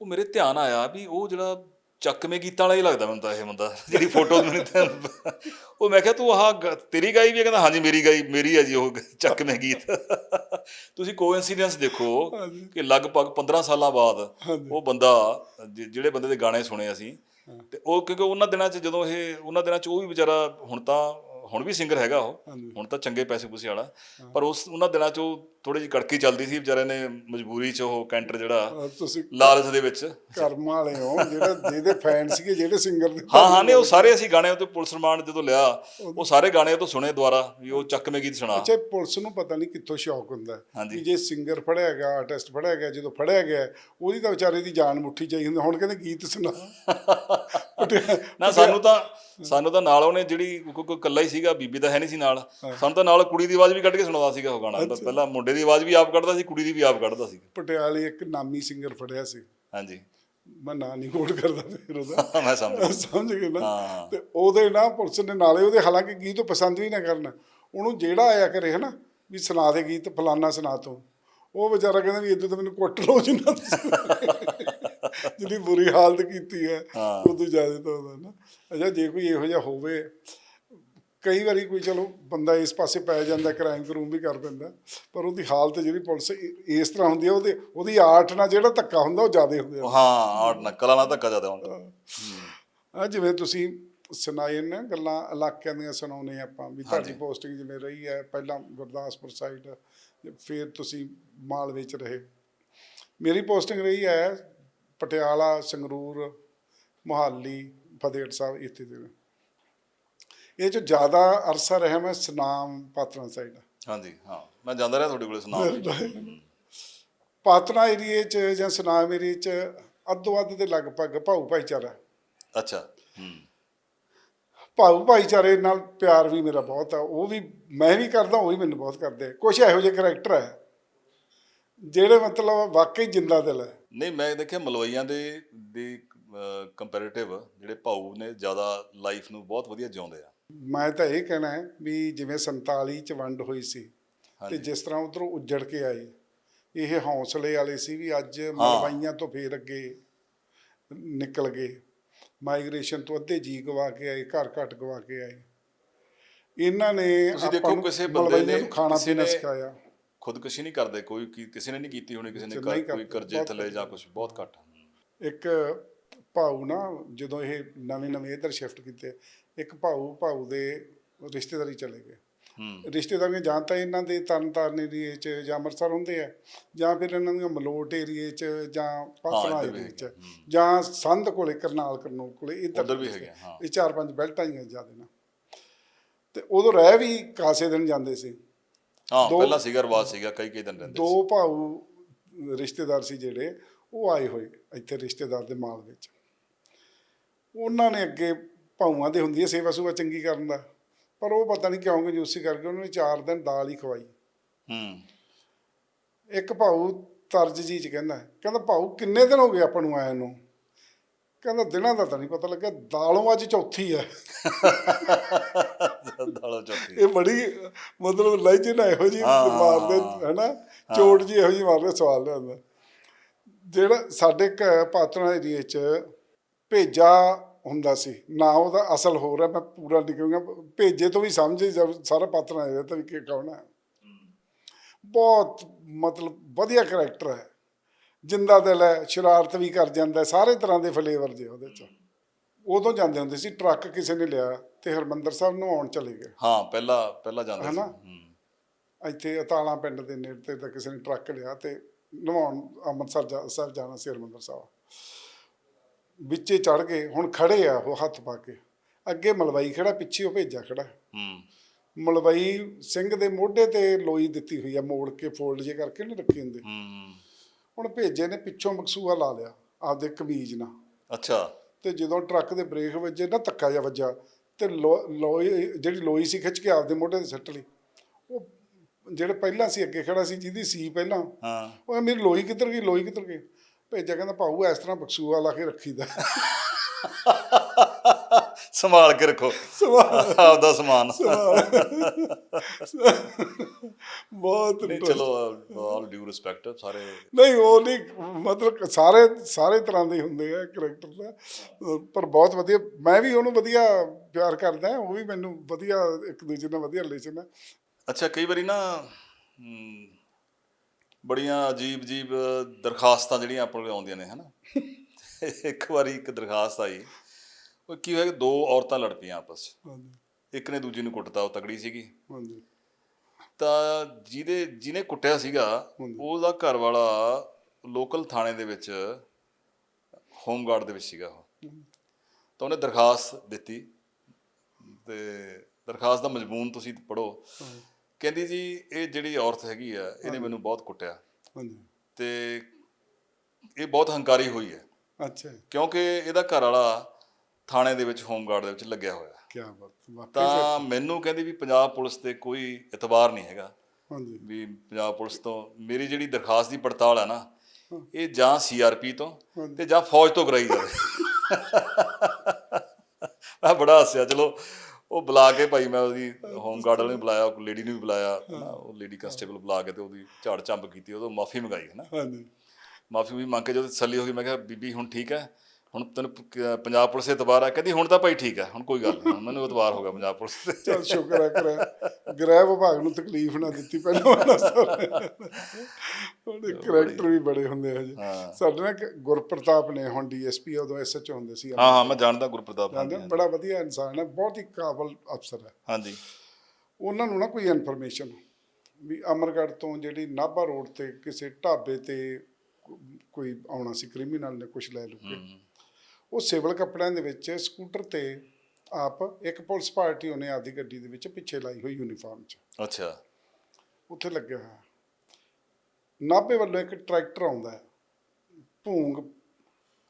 ਉਹ ਮੇਰੇ ਧਿਆਨ ਆਇਆ ਵੀ ਉਹ ਜਿਹੜਾ ਚੱਕਵੇਂ ਗੀਤਾਂ ਵਾਲਾ ਹੀ ਲੱਗਦਾ ਮੈਨੂੰ ਤਾਂ ਇਹ ਬੰਦਾ ਜਿਹੜੀ ਫੋਟੋ ਮੈਨੂੰ ਤਾਂ ਉਹ ਮੈਂ ਕਿਹਾ ਤੂੰ ਆਹ ਗ- ਤੇਰੀ ਗਾਈ ਵੀ ਹੈ? ਕਹਿੰਦਾ ਹਾਂਜੀ ਮੇਰੀ ਗਾਈ ਮੇਰੀ ਹੈ ਜੀ ਉਹ ਗ- ਚੱਕਵੇਂ ਗੀਤ। ਤੁਸੀਂ ਕੋਇਨਸੀਡੈਂਸ ਦੇਖੋ ਹਾਂਜੀ। ਕਿ ਲਗਭਗ 15 ਸਾਲਾਂ ਬਾਅਦ ਹਾਂਜੀ। ਉਹ ਬੰਦਾ ਜਿ- ਜਿਹੜੇ ਬੰਦੇ ਦੇ ਗਾਣੇ ਸੁਣੇ ਅਸੀਂ ਤੇ ਉਹ ਕਿਉਂਕਿ ਉਹਨਾਂ ਦਿਨਾਂ 'ਚ ਜਦੋਂ ਇਹ ਉਹਨਾਂ ਦਿਨਾਂ 'ਚ ਉਹ ਵੀ ਵਿਚਾਰਾ ਹੁਣ ਤਾਂ ਹੁਣ ਵੀ ਸਿੰਗਰ ਹੈਗਾ ਉਹ। ਹਾਂਜੀ। ਹੁਣ ਤਾਂ ਚੰਗੇ ਪੈਸੇ ਪੂਸੇ ਵਾਲਾ। ਪਰ ਉਸ ਉਹਨਾਂ ਦਿਨਾਂ 'ਚ ਉਹ ਥੋੜੀ ਜਿਹੀ ਕੜਕੀ ਚੱਲਦੀ ਸੀ ਵਿਚਾਰੇ ਨੇ ਮਜਬੂਰੀ 'ਚ ਉਹ ਕੈਂਟਰ ਜਿਹੜਾ ਤੁਸੀਂ ਲਾਲਚ ਦੇ ਵਿੱਚ। ਕਰਮ ਵਾਲੇ ਹੋ ਜਿਹੜੇ ਜਿਹਦੇ ਫੈਨ ਸੀਗੇ ਜਿਹੜੇ ਸਿੰਗਰ ਦੇ ਹਾਂ ਹਾਂ ਨੇ ਉਹ ਸਾਰੇ ਅਸੀਂ ਗਾਣੇ ਉੱਤੇ ਪੁਲਿਸ ਰਿਮਾਂਡ ਜਦੋਂ ਲਿਆ ਉਹ ਸਾਰੇ ਗਾਣੇ ਉਹ ਤੋਂ ਸੁਣੇ ਦੁਬਾਰਾ ਵੀ ਉਹ ਚੱਕਵੇਂ ਗੀਤ ਸੁਣਾ। ਅੱਛਾ ਪੁਲਿਸ ਨੂੰ ਪਤਾ ਨਹੀਂ ਕਿੱਥੋਂ ਸ਼ੌਕ ਹੁੰਦਾ। ਵੀ ਜੇ ਸਿੰਗਰ ਫੜਿਆ ਗਿਆ ਆਰਟਿਸਟ ਫੜਿਆ ਗਿਆ ਜਦੋਂ ਫੜਿਆ ਗਿਆ ਉਹਦੀ ਤਾਂ ਵਿਚਾਰੇ ਦੀ ਜਾਨ ਮੁੱਠੀ ਚਾਹੀ ਹੁੰਦੀ ਹੁਣ ਕਹਿੰਦੇ ਗੀਤ ਸੁਣਾ। ਨਾ ਸਾਨੂੰ ਤਾਂ ਸਾਨੂੰ ਤਾਂ ਨਾਲ ਉਹਨੇ ਜਿਹੜੀ ਕੋਈ ਇਕੱਲਾ ਹੀ ਸੀਗਾ ਬੀਬੀ ਤਾਂ ਹੈ ਨਹੀਂ ਸੀ ਨਾਲ। ਸਾਨੂੰ ਤਾਂ ਨਾਲ ਕੁੜੀ ਦੀ ਆਵਾਜ਼ ਵੀ ਕੱਢ ਕੇ ਸੁਣਾਉਂਦਾ ਸੀਗਾ ਉਹ ਗਾਣਾ ਪਹਿਲਾਂ ਮੁੰਡੇ ਦੀ ਆਵਾਜ਼ ਵੀ ਆਪ ਕੱਢਦਾ ਸੀ ਕੁੜੀ ਦੀ ਵੀ ਆਪ ਕੱਢਦਾ ਸੀ। ਪਟਿਆਲੇ ਇੱਕ ਨਾਮੀ ਸਿੰਗਰ ਫੜਿਆ ਸੀ। ਹਾਂਜੀ। ਮੈਂ ਨਾਂ ਨਹੀਂ ਕੋਟ ਕਰਦਾ ਫਿਰ ਉਹਦਾ। ਮੈਂ ਸਮਝ ਸਮਝ ਗਏ ਨਾ। ਤੇ ਉਹਦੇ ਨਾ ਪੁਲਿਸ ਨੇ ਨਾਲੇ ਉਹਦੇ ਹਾਲਾਂਕਿ ਗੀਤ ਪਸੰਦ ਵੀ ਨਾ ਕਰਨ। ਉਹਨੂੰ ਜਿਹੜਾ ਆਇਆ ਕਰੇ ਹਨਾ ਵੀ ਸੁਣਾ ਦੇ ਗੀਤ ਫਲਾਨਾ ਸੁਣਾ ਤੂੰ। ਉਹ ਵਿਚਾਰਾ ਕਹਿੰਦਾ ਵੀ ਇਦੋਂ ਤਾਂ ਮੈਨੂੰ ਕੁੱਟ ਲਓ ਜਿੰਨਾ ਜਿਹੜੀ ਬੁਰੀ ਹਾਲਤ ਕੀਤੀ ਹੈ ਹਾਂ। ਉਦੋਂ ਜ਼ਿਆਦਾ ਤਾਂ ਉਹਦਾ ਨਾ। ਅੱਛਾ ਜੇ ਕੋਈ ਇਹੋ ਜਿਹਾ ਹੋਵੇ ਕਈ ਵਾਰੀ ਕੋਈ ਚਲੋ ਬੰਦਾ ਇਸ ਪਾਸੇ ਪੈ ਜਾਂਦਾ ਕ੍ਰਾਈਮ ਕਰੂਮ ਵੀ ਕਰ ਦਿੰਦਾ ਪਰ ਉਹਦੀ ਹਾਲਤ ਜਿਹੜੀ ਪੁਲਿਸ ਇ- ਇਸ ਤਰ੍ਹਾਂ ਹੁੰਦੀ ਹੈ ਉਹਦੇ ਉਹਦੀ ਆਰਟ ਨਾਲ ਜਿਹੜਾ ਧੱਕਾ ਹੁੰਦਾ ਉਹ ਜ਼ਿਆਦਾ ਹੁੰਦਾ ਹਾਂ ਆੜ ਨਕਲਾਂ ਨਾਲ ਧੱਕਾ ਜ਼ਿਆਦਾ ਹੁੰਦਾ। ਆ ਜਿਵੇਂ ਤੁਸੀਂ ਸੁਣਾਏ ਨਾ ਗੱਲਾਂ ਇਲਾਕਿਆਂ ਦੀਆਂ ਸੁਣਾਉਨੇ ਆਪਾਂ ਵੀ ਤੁਹਾਡੀ ਪੋਸਟਿੰਗ ਜਿਵੇਂ ਰਹੀ ਹੈ ਪਹਿਲਾਂ ਗੁਰਦਾਸਪੁਰ ਸਾਈਡ ਫਿਰ ਤੁਸੀਂ ਮਾਲਵੇ ਚ ਰਹੇ। ਮੇਰੀ ਪੋਸਟਿੰਗ ਰਹੀ ਹੈ ਪਟਿਆਲਾ ਸੰਗਰੂਰ ਮੁਹਾਲੀ ਫਤਿਹਗੜ੍ਹ ਸਾਹਿਬ ਇੱਥੇ ਦੇ। ਇਹ ਚ ਜ਼ਿਆਦਾ ਅਰਸਾ ਰਿਹਾ ਮੈਂ ਸੁਨਾਮ ਪਾਤਰਾਂ ਸਾਈਡ ਹਾਂਜੀ ਹਾਂ। ਮੈਂ ਜਾਂਦਾ ਰਿਹਾ ਤੁਹਾਡੇ ਕੋਲੇ ਸੁਣਾ ਪਾਤਰਾਂ ਏਰੀਏ ਚ ਜਾਂ ਸੁਨਾਮ ਏਰੀਏ ਚ ਅੱਧੋ ਅੱਧ ਦੇ ਲਗਭਗ ਭਾਊ ਭਾਈਚਾਰਾ। ਅੱਛਾ ਹੂੰ। ਭਾਊ ਭਾਈਚਾਰੇ ਨਾਲ ਪਿਆਰ ਵੀ ਮੇਰਾ ਬਹੁਤ ਆ। ਉਹ ਵੀ ਮੈਂ ਵੀ ਕਰਦਾ ਉਹ ਵੀ ਮੈਨੂੰ ਬਹੁਤ ਕਰਦੇ। ਕੁਛ ਇਹੋ ਜਿਹੇ ਕਰੈਕਟਰ ਹੈ ਜਿਹੜੇ ਮਤਲਬ ਵਾਕਈ ਜਿੰਦਾ ਦਿਲ ਹੈ ਨਹੀਂ ਮੈਂ ਦੇਖਿਆ ਮਲਵਈਆਂ ਦੇ ਦੇ ਕੰਪੈਰੀਟਿਵ ਜਿਹੜੇ ਭਾਊ ਨੇ ਜ਼ਿਆਦਾ ਲਾਈਫ ਨੂੰ ਬਹੁਤ ਵਧੀਆ ਜਿਉਂਦੇ ਆ। ਮੈਂ ਤਾਂ ਇਹ ਕਹਿਣਾ ਹੈ ਵੀ ਜਿਵੇਂ 47 ਚ ਵੰਡ ਹੋਈ ਸੀ ਤੇ ਜਿਸ ਤਰ੍ਹਾਂ ਉਧਰੋਂ ਉੱਜੜ ਕੇ ਆਏ ਇਹ ਹੌਸਲੇ ਵਾਲੇ ਸੀ ਵੀ ਅੱਜ ਮਲਵਾਈਆਂ ਤੋਂ ਫੇਰ ਅੱਗੇ ਨਿਕਲ ਗਏ। ਮਾਈਗ੍ਰੇਸ਼ਨ ਤੋਂ ਅੱਧੇ ਜੀ ਗਵਾ ਕੇ ਆਏ ਘਰ ਘਟ ਗਵਾ ਕੇ ਆਏ। ਇਹਨਾਂ ਨੇ ਤੁਸੀਂ ਦੇਖੋ ਕਿਸੇ ਬੰਦੇ ਨੇ ਖਾਣਾ ਪੀਣਾ ਸਿਖਾਇਆ। ਖੁਦਕੁਸ਼ੀ ਨਹੀਂ ਕਰਦੇ ਕੋਈ ਕਿਸੇ ਨੇ ਨਹੀਂ ਕੀਤੀ ਹੋਣੀ ਕਿਸੇ ਨੇ ਕੋਈ ਕਰਜ਼ੇ ਥੱਲੇ ਜਾਂ ਕੁਝ ਬਹੁਤ ਘੱਟ। ਇੱਕ ਭਾਊ ਨਾ ਜਦੋਂ ਇਹ ਨਵੇਂ ਨਵੇਂ ਇੱਧਰ ਸ਼ਿਫਟ ਕੀਤੇ ਇੱਕ ਭਾਊ ਭਾਊ ਦੇ ਰਿਸ਼ਤੇਦਾਰੀ ਚਲੇ ਗਏ। ਹੂੰ। ਰਿਸ਼ਤੇਦਾਰੀਆਂ ਜਾਂ ਤਾਂ ਇਹਨਾਂ ਦੇ ਤਰਨਤਾਰਨ ਏਰੀਏ 'ਚ ਜਾਂ ਅੰਮ੍ਰਿਤਸਰ ਹੁੰਦੇ ਆ ਜਾਂ ਫਿਰ ਇਹਨਾਂ ਦੀਆਂ ਮਲੋਟ ਏਰੀਏ 'ਚ ਜਾਂ ਵੀ ਏਰੀਏ 'ਚ। ਜਾਂ ਸੰਧ ਕੋਲੇ ਕਰਨਾਲ ਕਰਨੋਲ ਕੋਲੇ ਇੱਧਰ ਉੱਧਰ ਵੀ ਹੈਗੇ, ਹਾਂ। ਇਹ ਚਾਰ ਪੰਜ ਬੈਲਟਾਂ ਹੀ ਆ ਜ਼ਿਆਦਾ ਨਾ। ਤੇ ਉਦੋਂ ਰਹਿ ਵੀ ਕਾਸੇ ਦਿਨ ਜਾਂਦੇ ਸੀ। ਹਾਂ ਪਹਿਲਾਂ ਸੀਗਾ ਰਿਵਾਜ ਸੀਗਾ ਕਈ ਕਈ ਦਿਨ ਰਹਿੰਦੇ ਸੀ। ਦੋ ਭਾਊ ਰਿਸ਼ਤੇਦਾਰ ਸੀ ਜਿਹੜੇ ਉਹ ਆਏ ਹੋਏ ਇੱਥੇ ਰਿਸ਼ਤੇਦਾਰ ਦੇ ਮਾਲ ਵਿੱਚ। ਉਹਨਾਂ ਨੇ ਅੱਗੇ ਭਾਊਆਂ ਦੇ ਹੁੰਦੀ ਹੈ ਸੇਵਾ ਸੁਵਾ ਚੰਗੀ ਕਰਨ ਦਾ। ਪਰ ਉਹ ਪਤਾ ਨਹੀਂ ਕਿਉਂ ਕੰਜੂਸੀ ਕਰਕੇ ਉਹਨਾਂ ਨੇ ਚਾਰ ਦਿਨ ਦਾਲ ਹੀ ਖਵਾਈ। ਹੂੰ। ਇੱਕ ਭਾਊ ਤਰਜ ਜੀ ਚ ਕਹਿੰਦਾ ਕਹਿੰਦਾ ਭਾਊ ਕਿੰਨੇ ਦਿਨ ਹੋ ਗਏ ਆਪਾਂ ਨੂੰ ਆਏ ਨੂੰ? ਕਹਿੰਦਾ ਦਿਨਾਂ ਦਾ ਤਾਂ ਨਹੀਂ ਪਤਾ ਲੱਗਾ ਦਾਲੋਂ ਅੱਜ ਚੌਥੀ ਹੈ ਦਾਲੋ ਚੌਥੀ। ਇਹ ਬੜੀ ਮਤਲਬ ਲਹਿਜੇ ਨਾਲ ਇਹੋ ਜੀ ਮਾਰਦੇ ਹੈਨਾ? ਚੋਟ ਜੀ ਇਹੋ ਜੀ ਮਾਰਦੇ ਸਵਾਲ ਲਿਆਉਂਦਾ ਜਿਹੜਾ ਸਾਡੇ ਪਾਤਰਾਂ ਏਰੀਏ ਚ ਭੇਜਾ ਹੁੰਦਾ ਸੀ। ਨਾ ਉਹਦਾ ਅਸਲ ਹੋ ਰਿਹਾ ਮੈਂ ਪੂਰਾ ਲਿਖੂੰਗਾ ਭੇਜੇ ਤੋਂ ਵੀ ਸਮਝੇ ਜਦ ਸਾਰਾ ਪਾਤਰਾਂ ਏਰੀਆ ਤਾਂ ਵੀ ਕੀ ਹੈ। ਬਹੁਤ ਮਤਲਬ ਵਧੀਆ ਕਰੈਕਟਰ ਹੈ। ਜਿੰਦਾ ਦਿਲ ਹੈ ਸ਼ਰਾਰਤ ਵੀ ਕਰ ਜਾਂਦਾ ਹੈ, ਸਾਰੇ ਤਰ੍ਹਾਂ ਦੇ ਫਲੇਵਰ ਜੇ ਉਹਦੇ ਚ। ਉਦੋਂ ਜਾਂਦੇ ਹੁੰਦੇ ਸੀ ਟਰੱਕ ਕਿਸੇ ਨੇ ਲਿਆ ਤੇ ਹਰਮੰਦਰ ਸਾਹਿਬ ਨਹਾਉਣ ਚਲੇ ਗਏ। ਹਾਂ ਪਹਿਲਾਂ ਪਹਿਲਾਂ ਜਾਂਦੇ ਸੀ। ਹਨਾ? ਹੂੰ। ਇੱਥੇ ਅਤਾਲਾ ਪਿੰਡ ਦੇ ਨੇੜੇ ਤੇ ਕਿਸੇ ਨੇ ਟਰੱਕ ਲਿਆ ਤੇ ਨਵਾਉਣ ਅੰਮ੍ਰਿਤਸਰ ਸਾਹਿਬ ਜਾਣਾ ਸੀ ਹਰਿਮੰਦਰ ਸਾਹਿਬ। ਵਿੱਚੇ ਚੜ ਗਏ ਹੁਣ ਖੜੇ ਆ ਉਹ ਹੱਥ ਪਾ ਕੇ। ਅੱਗੇ ਮਲਵਾਈ ਖੜਾ ਪਿੱਛੇ ਉਹ ਭੇਜਾ ਖੜਾ। ਹੂੰ। ਮਲਵਈ ਸਿੰਘ ਦੇ ਮੋਢੇ ਤੇ ਲੋਈ ਦਿੱਤੀ ਹੋਈ ਆ ਮੋੜ ਕੇ ਫੋਲਡ ਜੇ ਕਰਕੇ ਨਹੀਂ ਰੱਖੇ ਹੁੰਦੇ। ਹੂੰ। ਹੁਣ ਭੇਜੇ ਨੇ ਪਿੱਛੋਂ ਮਕਸੂਆ ਲਾ ਲਿਆ ਆਪਦੇ ਕਮੀਜ਼ ਨਾਲ। ਅੱਛਾ। ਤੇ ਜਦੋਂ ਟਰੱਕ ਦੇ ਬ੍ਰੇਕ ਵੱਜੇ ਨਾ ਧੱਕਾ ਜਿਹਾ ਵੱਜਾ ਤੇ ਲੋਈ ਜਿਹੜੀ ਲੋਈ ਸੀ ਖਿੱਚ ਕੇ ਆਪਦੇ ਮੋਢੇ ਤੇ ਸੱਟ ਲਈ। ਉਹ ਜਿਹੜੇ ਪਹਿਲਾਂ ਸੀ ਅੱਗੇ ਖੜਾ ਸੀ ਜਿਹਦੀ ਸੀ ਪਹਿਲਾਂ। ਹਾਂ। ਉਹ ਮੇਰੀ ਲੋਈ ਕਿੱਧਰ ਗਈ ਲੋਈ ਕਿੱਧਰ ਗਈ? ਭੇਜਿਆ ਕਹਿੰਦਾ ਭਾਊ ਇਸ ਤਰ੍ਹਾਂ ਬਕਸੂਆ ਲਾ ਕੇ ਰੱਖੀਦਾ। ਸੰਭਾਲ ਕੇ ਰੱਖੋ। ਆਪਦਾ ਸਮਾਨ। ਬਹੁਤ ਚਲੋ ਆਲ ਡਿਊ ਰਿਸਪੈਕਟ ਸਾਰੇ ਨਹੀਂ ਉਹ ਨਹੀਂ ਮਤਲਬ ਸਾਰੇ ਸਾਰੇ ਤਰ੍ਹਾਂ ਦੇ ਹੁੰਦੇ ਆ ਕਰੈਕਟਰ ਦਾ ਪਰ ਬਹੁਤ ਵਧੀਆ ਮੈਂ ਵੀ ਉਹਨੂੰ ਵਧੀਆ ਪਿਆਰ ਕਰਦਾ ਉਹ ਵੀ ਮੈਨੂੰ ਵਧੀਆ ਇੱਕ ਦੂਜੇ ਨਾਲ ਵਧੀਆ ਰਿਲੇਸ਼ਨ ਹੈ ਅੱਛਾ ਕਈ ਵਾਰੀ ਨਾ ਬੜੀਆਂ ਅਜੀਬ ਅਜੀਬ ਦਰਖਾਸਤਾਂ ਜਿਹੜੀਆਂ ਆਪਣੇ ਕੋਲ ਆਉਂਦੀਆਂ ਨੇ ਹਨਾ? ਇੱਕ ਵਾਰੀ ਇੱਕ ਦਰਖਾਸਤ ਆਈ ਉਹ ਕੀ ਹੋਇਆ ਕਿ ਦੋ ਔਰਤਾਂ ਲੜ ਪਈਆਂ ਆਪਸ 'ਚ। ਹਾਂਜੀ। ਇੱਕ ਨੇ ਦੂਜੀ ਨੂੰ ਕੁੱਟਤਾ ਉਹ ਤਗੜੀ ਸੀਗੀ। ਹਾਂਜੀ। ਤਾਂ ਜਿਹਦੇ ਜਿਹਨੇ ਕੁੱਟਿਆ ਸੀਗਾ ਉਹਦਾ ਘਰ ਵਾਲਾ ਲੋਕਲ ਥਾਣੇ ਦੇ ਵਿੱਚ ਹੋਮਗਾਰਡ ਦੇ ਵਿੱਚ ਸੀਗਾ ਉਹ। ਤਾਂ ਉਹਨੇ ਦਰਖਾਸਤ ਦਿੱਤੀ ਤੇ ਦਰਖਾਸਤ ਦਾ ਮਜ਼ਮੂਨ ਤੁਸੀਂ ਪੜੋ ਕਹਿੰਦੀ ਜੀ ਇਹ ਜਿਹੜੀ ਔਰਤ ਹੈਗੀ ਆ ਇਹਨੇ ਮੈਨੂੰ ਬਹੁਤ ਕੁੱਟਿਆ। ਹਾਂਜੀ। ਤੇ ਇਹ ਬਹੁਤ ਹੰਕਾਰੀ ਹੋਈ ਹੈ। ਅੱਛਾ ਕਿਉਂਕਿ ਇਹਦਾ ਘਰ ਵਾਲਾ ਥਾਣੇ ਦੇ ਵਿੱਚ ਹੋਮਗਾਰਡ ਦੇ ਵਿੱਚ ਲੱਗਿਆ ਹੋਇਆ ਕੀ ਬਾਤ ਵਾਕਈ ਤਾਂ ਮੈਨੂੰ ਕਹਿੰਦੀ ਵੀ ਪੰਜਾਬ ਪੁਲਿਸ ਤੇ ਕੋਈ ਇਤਬਾਰ ਨਹੀਂ ਹੈਗਾ। ਹਾਂਜੀ। ਵੀ ਪੰਜਾਬ ਪੁਲਿਸ ਤੋਂ ਮੇਰੀ ਜਿਹੜੀ ਦਰਖਾਸਤ ਦੀ ਪੜਤਾਲ ਹੈ ਨਾ ਇਹ ਜਾਂ ਸੀਆਰਪੀ ਤੋਂ ਤੇ ਜਾਂ ਫੌਜ ਤੋਂ ਕਰਾਈ ਜਾਵੇ। ਮੈਂ ਬੜਾ ਹੱਸਿਆ ਚਲੋ। ਉਹ ਬੁਲਾ ਕੇ ਭਾਈ ਮੈਂ ਉਹਦੀ ਹੋਮ ਗਾਰਡ ਵਾਲੇ ਨੂੰ ਬੁਲਾਇਆ ਉਹ ਲੇਡੀ ਨੂੰ ਵੀ ਬੁਲਾਇਆ ਉਹ ਲੇਡੀ ਕਨਸਟੇਬਲ ਬੁਲਾ ਕੇ ਤੇ ਉਹਦੀ ਝਾੜ ਚੰਬ ਕੀਤੀ ਉਹਦੋਂ ਮਾਫੀ ਮੰਗਾਈ ਹੈ ਨਾ ਹਾਂਜੀ। ਮਾਫੀ ਵੀ ਮੰਗ ਕੇ ਜਦੋਂ ਤਸੱਲੀ ਹੋ ਗਈ ਮੈਂ ਕਿਹਾ ਬੀਬੀ ਹੁਣ ਠੀਕ ਹੈ? ਹੁਣ ਤੈਨੂੰ ਪ- ਪੰਜਾਬ ਪੁਲਿਸ ਇਤਬਾਰ ਆ ਕਹਿੰਦੀ ਹੁਣ ਤਾਂ ਭਾਈ ਠੀਕ ਹੈ ਹੁਣ ਕੋਈ ਗੱਲ ਨਹੀਂ ਹੁਣ ਮੈਨੂੰ ਇਤਬਾਰ ਹੋ ਗਿਆ ਪੰਜਾਬ ਪੁਲਿਸ ਤੇ ਚਲ ਸ਼ੁਕਰ ਹੈ ਕਰ। ਗ੍ਰਹਿ ਵਿਭਾਗ ਨੂੰ ਤਕਲੀਫ ਨਾ ਦਿੱਤੀ ਪਹਿਲਾਂ ਉਹਨਾਂ ਸਾਰੇ ਉਹਦੇ ਕਰੈਕਟਰ ਵੀ ਬੜੇ ਹੁੰਦੇ ਆ ਜੀ ਹਾਂ। ਸਾਡੇ ਨਾਲ ਇੱਕ ਗੁਰਪ੍ਰਤਾਪ ਨੇ ਹੁਣ ਡੀਐਸਪੀ ਉਦੋਂ ਐਸਐਚਓ ਹੁੰਦੇ ਸੀ ਹਾਂ ਹਾਂ ਮੈਂ ਜਾਣਦਾ ਗੁਰਪ੍ਰਤਾਪ ਜਾਣਦੇ ਹੋ, ਬੜਾ ਵਧੀਆ ਇਨਸਾਨ ਹੈ ਬਹੁਤ ਹੀ ਕਾਬਲ ਅਫਸਰ ਹੈ ਹਾਂਜੀ। ਉਹਨਾਂ ਨੂੰ ਨਾ ਕੋਈ ਇਨਫੋਰਮੇਸ਼ਨ ਵੀ ਅਮਰਗੜ੍ਹ ਤੋਂ ਜਿਹੜੀ ਨਾਭਾ ਰੋਡ ਤੇ ਕਿਸੇ ਢਾਬੇ ਤੇ ਕੋ- ਕੋਈ ਆਉਣਾ ਸੀ ਕ੍ਰਿਮੀਨਲ ਨੇ ਕੁਝ ਲੈ ਲੁੱਕੇ ਉਹ ਸਿਵਲ ਕੱਪੜਿਆਂ ਦੇ ਵਿੱਚ ਸਕੂਟਰ ਤੇ ਆਪ ਇੱਕ ਪੁਲਿਸ ਪਾਰਟੀ ਉਹਨੇ ਆਪਦੀ ਗੱਡੀ ਦੇ ਵਿੱਚ ਪਿੱਛੇ ਲਾਈ ਹੋਈ ਯੂਨੀਫਾਰਮ 'ਚ। ਅੱਛਾ। ਉੱਥੇ ਲੱਗਿਆ ਹੋਇਆ। ਨਾਭੇ ਵੱਲੋਂ ਇੱਕ ਟਰੈਕਟਰ ਆਉਂਦਾ ਹੈ। ਭੂੰਗ।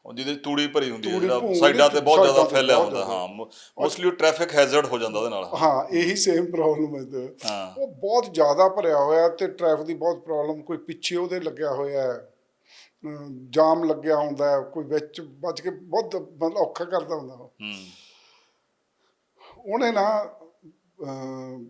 ਉਹ ਜਿਹਦੇ ਤੂੜੀ ਭਰੀ ਹੁੰਦੀ ਹੈ ਤੂੜੀ ਜਿਹੜਾ ਭੂੰਗ ਸਾਈਡਾਂ ਤੇ ਬਹੁਤ ਸਾਈਡਾਂ ਜ਼ਿਆਦਾ ਤੇ ਫੈਲਿਆ ਬਹੁਤ ਹੁੰਦਾ। ਹਾਂ। ਮੋਸਟਲੀ ਟ੍ਰੈਫਿਕ ਹੈਜ਼ਰਡ ਹੋ ਜਾਂਦਾ ਉਹਦੇ ਨਾਲ। ਹਾਂ ਇਹੀ ਸੇਮ ਪ੍ਰੋਬਲਮ ਹੈ ਤੇ। ਹਾਂ। ਉਹ ਬਹੁਤ ਜ਼ਿਆਦਾ ਭਰਿਆ ਹੋਇਆ ਤੇ ਟ੍ਰੈਫਿਕ ਦੀ ਬਹੁਤ ਪ੍ਰੋਬਲਮ ਕੋਈ ਪਿੱਛੇ ਉਹਦੇ ਲੱਗਿਆ ਹੋਇਆ ਹੈ। ਜਾਮ ਲੱਗਿਆ ਹੁੰਦਾ ਕੋਈ ਵਿੱਚ ਵੱਜ ਕੇ ਬਹੁਤ ਮਤਲਬ ਔਖਾ ਕਰਦਾ ਹੁੰਦਾ ਉਹ। ਹੂੰ। ਉਹਨੇ ਨਾ